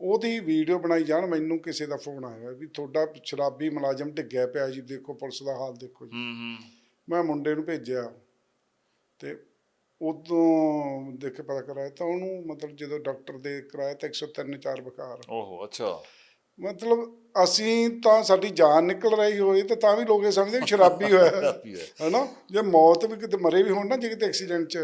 ਉਹਦੀ ਵੀਡੀਓ ਬਣਾਈ ਜਾਣ ਮੈਨੂੰ ਕਿਸੇ ਦਾ ਫੋਨ ਆਇਆ ਵੀ ਤੁਹਾਡਾ ਸ਼ਰਾਬੀ ਮੁਲਾਜ਼ਮ ਡਿੱਗਿਆ ਪਿਆ ਜੀ ਦੇਖੋ ਪੁਲਿਸ ਦਾ ਹਾਲ ਦੇਖੋ ਜੀ। ਮੈਂ ਮੁੰਡੇ ਨੂੰ ਭੇਜਿਆ ਤੇ ਉਦੋਂ ਦੇਖ ਕੇ ਪਤਾ ਕਰਾਇਆ ਤਾਂ ਉਹਨੂੰ ਮਤਲਬ ਜਦੋਂ ਡਾਕਟਰ ਦੇ ਕਰਾਇਆ ਤਾਂ 103 4 ਬੁਖਾਰ। ਓਹੋ ਅੱਛਾ। ਮਤਲਬ ਅਸੀਂ ਤਾਂ ਸਾਡੀ ਜਾਨ ਨਿਕਲ ਰਹੀ ਹੋਏ ਤੇ ਤਾਂ ਵੀ ਲੋਕ ਇਹ ਸਮਝਦੇ ਕਿ ਸ਼ਰਾਬੀ ਹੋਇਆ। ਹੈਨਾ? ਜੇ ਮੌਤ ਵੀ ਕਿਤੇ ਮਰੇ ਵੀ ਹੋਣ ਨਾ ਜੇ ਕਿਤੇ ਐਕਸੀਡੈਂਟ 'ਚ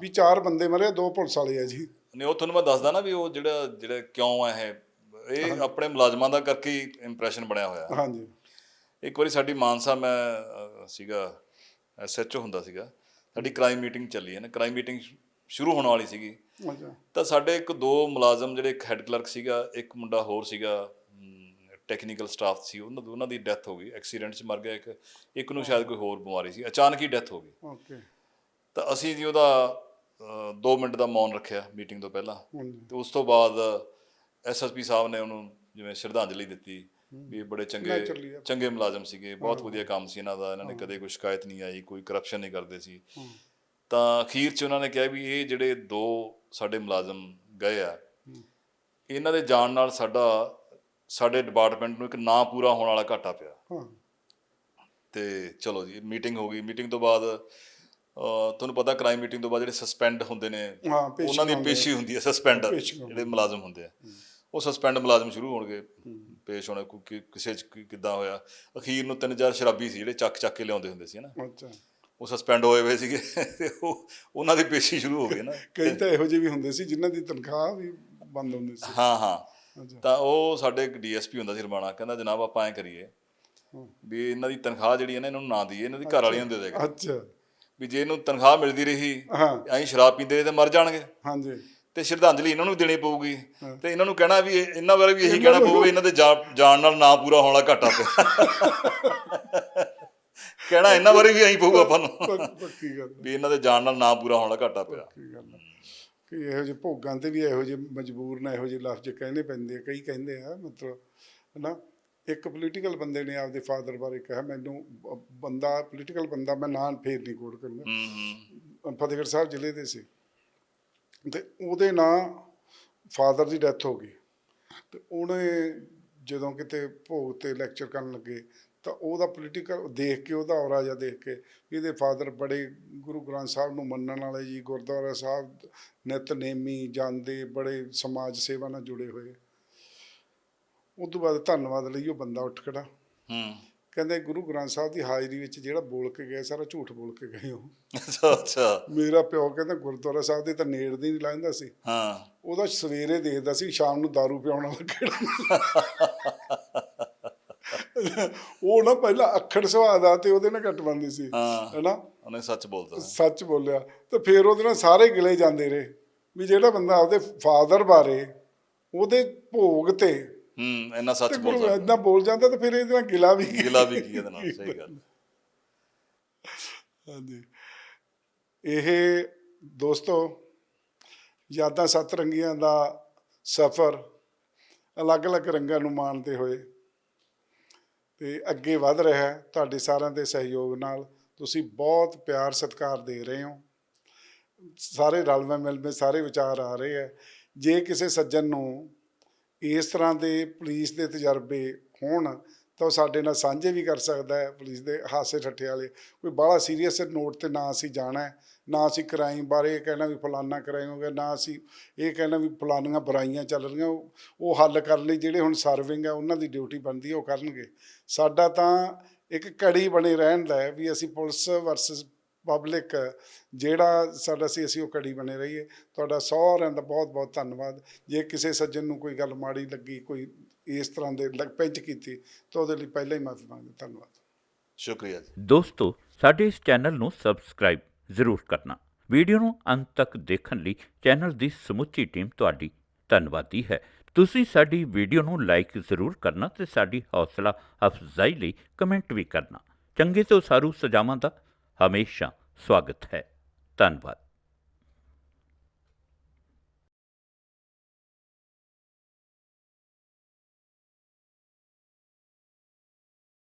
ਵੀ ਚਾਰ ਬੰਦੇ ਮਰੇ ਦੋ ਪੁਲਿਸ ਵਾਲੇ ਆ ਜੀ। ਨਹੀਂ ਉਹ ਤੁਹਾਨੂੰ ਮੈਂ ਦੱਸਦਾ ਨਾ ਵੀ ਉਹ ਜਿਹੜਾ ਜਿਹੜਾ ਕਿਉਂ ਹੈ ਇਹ। ਇਹ ਆਪਣੇ ਮੁਲਾਜ਼ਮਾਂ ਦਾ ਕਰਕੇ ਹੀ ਇੰਪ੍ਰੈਸ਼ਨ ਬਣਿਆ ਹੋਇਆ। ਹਾਂਜੀ। ਇੱਕ ਵਾਰੀ ਸਾਡੀ ਮਾਨਸਾ ਮੈਂ ਅਹ, ਸੀਗਾ ਐਸਐਚਓ ਹੁੰਦਾ ਸੀਗਾ। ਸਾਡੀ ਕ੍ਰਾਈਮ ਮੀਟਿੰਗ ਚੱਲੀ ਹੈ ਨਾ। ਕ੍ਰਾਈਮ ਮੀਟਿੰਗ ਸ਼ੁਰੂ ਹੋਣ ਵਾਲੀ ਸੀਗੀ। ਅੱਛਾ। ਤਾਂ ਸਾਡੇ ਇੱਕ ਦੋ ਮੁਲਾਜ਼ਮ ਜਿਹੜੇ ਇੱਕ ਹੈੱਡ ਕਲਰਕ ਸੀਗਾ ਇੱਕ ਮੁੰਡਾ ਹੋਰ ਸੀਗਾ ਟੈਕਨੀਕਲ ਸਟਾਫ ਸੀ ਉਹਨਾਂ ਉਹਨਾਂ ਦੀ ਡੈਥ ਹੋ ਗਈ। ਐਕਸੀਡੈਂਟ 'ਚ ਮਰ ਗਿਆ ਇੱਕ। ਇੱਕ ਨੂੰ ਸ਼ਾਇਦ ਕੋਈ ਹੋਰ ਬਿਮਾਰੀ ਸੀ। ਅਚਾਨਕ ਹੀ ਡੈਥ ਹੋ ਗਈ। ਓਕੇ। ਤਾਂ ਅਸੀਂ ਜੀ ਉਹਦਾ 2 ਮਿੰਟ ਦਾ ਮੌਨ ਰੱਖਿਆ ਮੀਟਿੰਗ ਤੋਂ ਪਹਿਲਾਂ। ਤੇ ਉਸ ਤੋਂ ਬਾਅਦ ਐਸਐਸਪੀ ਸਾਹਿਬ ਨੇ ਉਹਨੂੰ ਜਿਵੇਂ ਸ਼ਰਧਾਂਜਲੀ ਦਿੱਤੀ ਵੀ ਬੜੇ ਚੰਗੇ. ਚੰਗੇ ਮੁਲਾਜ਼ਮ ਸੀਗੇ ਬਹੁਤ ਵਧੀਆ ਕੰਮ ਸੀ ਇਹਨਾਂ ਦਾ ਇਹਨਾਂ ਨੇ ਕਦੇ ਕੋਈ ਸ਼ਿਕਾਇਤ ਨਹੀਂ ਆਈ ਕੋਈ ਕਰਪਸ਼ਨ ਨਹੀਂ ਕਰਦੇ ਸੀ। ਤਾਂ ਅਖੀਰ 'ਚ ਉਹਨਾਂ ਨੇ ਕਿਹਾ ਵੀ ਇਹ ਜਿਹੜੇ ਦੋ ਸਾਡੇ ਮੁਲਾਜ਼ਮ ਗਏ ਆ ਇਹਨਾਂ ਦੇ ਜਾਣ ਨਾਲ ਸਾਡਾ ਸਾਡੇ ਡਿਪਾਰਟਮੈਂਟ ਨੂੰ ਇੱਕ ਨਾਂ ਪੂਰਾ ਹੋਣ ਵਾਲਾ ਘਾਟਾ ਪਿਆ। ਤੇ ਚਲੋ ਜੀ ਮੀਟਿੰਗ ਹੋ ਗਈ। ਮੀਟਿੰਗ ਤੋਂ ਬਾਅਦ ਤੁਹਾਨੂੰ ਪਤਾ ਕ੍ਰਾਈਮ ਮੀਟਿੰਗ ਤੋਂ ਬਾਅਦ ਜਿਹੜੇ ਸਸਪੈਂਡ ਹੁੰਦੇ ਨੇ ਉਹਨਾਂ ਦੀ। ਪੇਸ਼ੀ ਹੁੰਦੀ ਹੈ ਸਸਪੈਂਡ ਜਿਹੜੇ ਮੁਲਾਜ਼ਮ ਹੁੰਦੇ ਆ। ਉਹ ਸਸਪੈਂਡ ਮੁਲਾਜ਼ਮ ਸ਼ੁਰੂ ਹੋਣਗੇ ਪੇਸ਼ ਹੋਣੇ ਕੋਈ ਕਿਸੇ ਚ ਕਿੱਦਾਂ ਹੋਇਆ। ਅਖੀਰ ਨੂੰ ਤਿੰਨ ਚਾਰ ਸ਼ਰਾਬੀ ਸੀ ਜਿਹੜੇ ਚੱਕ ਚੱਕ ਕੇ ਲਿਆਉਂਦੇ ਹੁੰਦੇ ਸੀ ਨਾ। ਅੱਛਾ। ਉਹ ਸਸਪੈਂਡ ਹੋਏ ਹੋਏ ਸੀਗੇ ਤੇ ਉਹ ਉਹਨਾਂ ਦੀ ਪੇਸ਼ੀ ਸ਼ੁਰੂ ਹੋ ਗਈ ਨਾ। ਕਈ ਤਾਂ ਇਹੋ ਜਿਹੇ ਵੀ ਹੁੰਦੇ ਸੀ ਜਿਨ੍ਹਾਂ ਦੀ ਤਨਖਾਹ ਵੀ ਬੰਦ ਹੁੰਦੀ ਸੀ। ਹਾਂ ਹਾਂ। ਤਾਂ ਉਹ ਸਾਡੇ ਇੱਕ ਡੀਐਸਪੀ ਹੁੰਦਾ ਸੀ ਰਮਾਣਾ ਕਹਿੰਦਾ ਜਨਾਬ ਆਪਾਂ ਐਂ ਕਰੀਏ। ਵੀ ਇਹਨਾਂ ਦੀ ਤਨਖਾਹ ਜਿਹੜੀ ਹੈ ਨਾ ਇਹਨਾਂ ਨੂੰ ਨਾ ਦਈਏ ਇਹਨਾਂ ਦੀ ਘਰ ਵਾਲੀਆਂ ਨੂੰ ਦੇ ਦੇਗਾ। ਅੱਛਾ। ਵੀ ਜੇ ਇਹਨੂੰ ਤਨਖਾਹ ਮਿਲਦੀ ਰਹੀ ਹਾਂ। ਐਂ ਸ਼ਰਾਬ ਪੀਂਦੇ ਰਹੇ ਤੇ ਮਰ ਜਾਣਗੇ। ਹਾਂਜੀ। ਤੇ ਸ਼ਰਧਾਂਜਲੀ ਇਹਨਾਂ ਨੂੰ ਦੇਣੀ ਪਊਗੀ। ਤੇ ਇਹਨਾਂ ਨੂੰ ਕਹਿਣਾ ਵੀ ਇਹ- ਇਹਨਾਂ ਬਾਰੇ ਵੀ ਇਹੀ ਕਹਿਣਾ ਪਊਗਾ ਇਹਨਾਂ ਦੇ ਜਾਣ ਨਾਲ ਨਾ ਪੂਰਾ ਹੋਣਾ ਘਾਟਾ ਪਿਆ। ਕਹਿਣਾ ਇਹਨਾਂ ਬਾਰੇ ਵੀ ਐਂ ਪਊ ਆਪਾਂ ਨੂੰ। ਪੱਕ- ਗੱਲ ਵੀ ਇਹਨਾਂ ਦੇ ਜਾਣ ਨਾਲ ਨਾ ਪੂਰਾ ਹੋਣ ਘਾਟਾ ਪਿਆ। ਪੱਕੀ ਗੱਲ ਹੈ। ਕਿ ਇਹੋ ਜਿਹੇ ਭੋਗਾਂ ਤੇ ਵੀ ਇਹੋ ਜਿਹੇ ਮਜਬੂਰ ਨੇ ਇਹੋ ਜਿਹੇ ਲਫ਼ਜ਼ ਕਹਿਣੇ ਪੈਂਦੇ ਆ ਕਈ ਕਹਿੰਦੇ ਆ ਮਤਲਬ ਹਨਾ? ਇੱਕ ਪੋਲੀਟੀਕਲ ਬੰਦੇ ਨੇ ਆਪਦੇ ਫਾਦਰ ਬਾਰੇ ਕਿਹਾ ਮੈਨੂੰ ਬੰਦਾ ਪੋਲੀਟੀਕਲ ਬੰਦਾ ਮੈਂ ਨਾਂ ਫੇਰ ਨਹੀਂ ਕੋਡ ਕਰਨਾ। ਹੂੰ ਹੂੰ। ਫਤਿਹਗੜ੍ਹ ਸਾਹਿਬ ਜ਼ਿਲ੍ਹੇ ਦੇ ਸੀ। ਤੇ ਉਹਦੇ ਨਾਂ ਫਾਦਰ ਦੀ ਡੈਥ ਹੋ ਗਈ। ਤੇ ਉਹਨੇ ਜਦੋਂ ਕਿਤੇ ਭੋਗ ਤੇ ਲੈਕਚਰ ਕਰਨ ਲੱਗੇ ਤਾਂ ਉਹਦਾ ਪੋਲੀਟੀਕਲ ਦੇਖ ਕੇ ਉਹਦਾ ਔਰਾ ਜਿਹਾ ਦੇਖ ਕੇ ਇਹਦੇ ਫਾਦਰ ਬੜੇ ਗੁਰੂ ਗ੍ਰੰਥ ਸਾਹਿਬ ਨੂੰ ਮੰਨਣ ਵਾਲੇ ਜੀ ਗੁਰਦੁਆਰਾ ਸਾਹਿਬ ਨਿਤਨੇਮੀ ਜਾਂਦੇ ਬੜੇ ਸਮਾਜ ਸੇਵਾ ਨਾਲ ਜੁੜੇ ਹੋਏ। ਉਸ ਤੋਂ ਬਾਅਦ ਧੰਨਵਾਦ ਲਈ ਉਹ ਬੰਦਾ ਉੱਠ ਖੜਾ। ਹੂੰ। ਕਹਿੰਦੇ ਗੁਰੂ ਗ੍ਰੰਥ ਸਾਹਿਬ ਦੀ ਹਾਜ਼ਰੀ ਵਿੱਚ ਜਿਹੜਾ ਬੋਲ ਕੇ ਗਏ ਸਾਰਾ ਝੂਠ ਬੋਲ ਕੇ ਗਏ ਹੋ ਅੱਛਾ ਅੱਛਾ। ਮੇਰਾ ਪਿਓ ਕਹਿੰਦਾ ਗੁਰਦੁਆਰਾ ਸਾਹਿਬ ਦੇ ਤਾਂ ਨੇੜ ਦੀ ਨਹੀਂ ਲੰਘਦਾ ਸੀ। ਹਾਂ। ਉਹਦਾ ਸਵੇਰੇ ਦੇਖਦਾ ਸੀ ਸ਼ਾਮ ਨੂੰ दारू ਪਿਆਉਣ ਵਾਲਾ ਕਿਹੜਾ। ਉਹ ਨਾ ਪਹਿਲਾਂ ਅੱਖੜ ਸੁਭਾਅ ਦਾ ਤੇ ਉਹਦੇ ਨਾਲ ਘਟਬੰਦੀ ਸੀ। ਹਾਂ। ਹੈਨਾ? ਉਹਨੇ ਸੱਚ ਬੋਲਤਾ। ਸੱਚ ਬੋਲਿਆ। ਤੇ ਫਿਰ ਉਹਦੇ ਨਾਲ ਸਾਰੇ ਗਿਲੇ ਜਾਂਦੇ ਰਹੇ। ਵੀ ਜਿਹੜਾ ਬੰਦਾ ਆਪਦੇ ਫਾਦਰ ਬਾਰੇ ਉਹਦੇ ਭੋਗ ਤੇ ਹੂੰ ਇੰਨਾ ਸੱਚ ਗੁਰੂ ਬੋਲਦਾ। ਇਦਾਂ ਬੋਲ ਜਾਂਦਾ ਤੇ ਫਿਰ ਇਹਦੇ ਨਾਲ ਗਿਲਾ ਵੀ? ਗਿਲਾ ਵੀ ਕੀ ਇਹਦੇ ਨਾਲ ਸਹੀ ਗੱਲ। ਹਾਂਜੀ। ਇਹ ਦੋਸਤੋ ਯਾਦਾਂ ਸੱਤ ਰੰਗੀਆਂ ਦਾ ਸਫ਼ਰ ਅਲੱਗ-ਅਲੱਗ ਰੰਗਾਂ ਨੂੰ ਮਾਣਦੇ ਹੋਏ ਤੇ ਅੱਗੇ ਵਧ ਰਿਹਾ ਹੈ ਤੁਹਾਡੇ ਸਾਰਿਆਂ ਦੇ ਸਹਿਯੋਗ ਨਾਲ। ਤੁਸੀਂ ਬਹੁਤ ਪਿਆਰ ਸਤਿਕਾਰ ਦੇ ਰਹੇ ਹੋ। ਸਾਰੇ ਰਲਵੇਂ ਮਿਲਵੇਂ ਸਾਰੇ ਵਿਚਾਰ ਆ ਰਹੇ ਹੈ। ਜੇ ਕਿਸੇ ਸੱਜਣ ਨੂੰ ਇਸ ਤਰ੍ਹਾਂ ਦੇ ਪੁਲਿਸ ਦੇ ਤਜਰਬੇ ਹੋਣ ਤਾਂ ਉਹ ਸਾਡੇ ਨਾਲ ਸਾਂਝੇ ਵੀ ਕਰ ਸਕਦਾ ਹੈ ਪੁਲਿਸ ਦੇ ਹਾਸੇ ਠੱਠੇ ਵਾਲੇ। ਕੋਈ ਬਾਹਲਾ ਸੀਰੀਅਸ ਨੋਟ ਤੇ ਨਾ ਅਸੀਂ ਜਾਣਾ ਨਾ ਅਸੀਂ ਕ੍ਰਾਈਮ ਬਾਰੇ ਇਹ ਕਹਿਣਾ ਵੀ ਫਲਾਨਾ ਕ੍ਰਾਈਮ ਹੋ ਗਿਆ, ਨਾ ਅਸੀਂ ਇਹ ਕਹਿਣਾ ਵੀ ਫਲਾਨੀਆਂ ਬੁਰਾਈਆਂ ਚੱਲ ਰਹੀਆਂ, ਉਹ ਹੱਲ ਕਰਨ ਲਈ ਜਿਹੜੇ ਹੁਣ ਸਰਵਿੰਗ ਹੈ, ਉਹਨਾਂ ਦੀ ਡਿਊਟੀ ਬਣਦੀ ਹੈ, ਉਹ ਕਰਨਗੇ। ਸਾਡਾ ਤਾਂ ਇੱਕ ਕੜੀ ਬਣੇ ਰਹਿਣ ਦਾ ਵੀ ਅਸੀਂ ਪੁਲਿਸ ਵਰਸਸ ਪਬਲਿਕ ਜਿਹੜਾ ਸਾਡਾ ਸੀ ਅਸੀਂ ਉਹ ਕੜੀ ਬਣੇ ਰਹੀਏ। ਤੁਹਾਡਾ ਸਾਰਿਆਂ ਦਾ ਬਹੁਤ ਬਹੁਤ ਧੰਨਵਾਦ। ਜੇ ਕਿਸੇ ਸੱਜਣ ਨੂੰ ਕੋਈ ਗੱਲ ਮਾੜੀ ਲੱਗੀ ਕੋਈ ਇਸ ਤਰ੍ਹਾਂ ਦੇ ਲੱਗ ਪੈਂਚ ਕੀਤੀ ਤਾਂ ਉਹਦੇ ਲਈ ਪਹਿਲਾਂ ਹੀ ਮਾਫੀ ਮੰਗਦਾ। ਧੰਨਵਾਦ। ਸ਼ੁਕਰੀਆ ਜੀ। ਦੋਸਤੋ ਸਾਡੇ ਇਸ ਚੈਨਲ ਨੂੰ ਸਬਸਕ੍ਰਾਈਬ ਜ਼ਰੂਰ ਕਰਨਾ। ਵੀਡੀਓ ਨੂੰ ਅੰਤ ਤੱਕ ਦੇਖਣ ਲਈ ਚੈਨਲ ਦੀ ਸਮੁੱਚੀ ਟੀਮ ਤੁਹਾਡੀ ਧੰਨਵਾਦੀ ਹੈ। ਤੁਸੀਂ ਸਾਡੀ ਵੀਡੀਓ ਨੂੰ ਲਾਈਕ ਜ਼ਰੂਰ ਕਰਨਾ ਤੇ ਸਾਡੀ ਹੌਸਲਾ ਅਫਜ਼ਾਈ ਲਈ ਕਮੈਂਟ ਵੀ ਕਰਨਾ। ਚੰਗੇ ਤੋਂ ਸਾਰੂ ਸਜਾਵਾਂ ਦਾ ਹਮੇਸ਼ਾ ਸਵਾਗਤ ਹੈ। ਧੰਨਵਾਦ।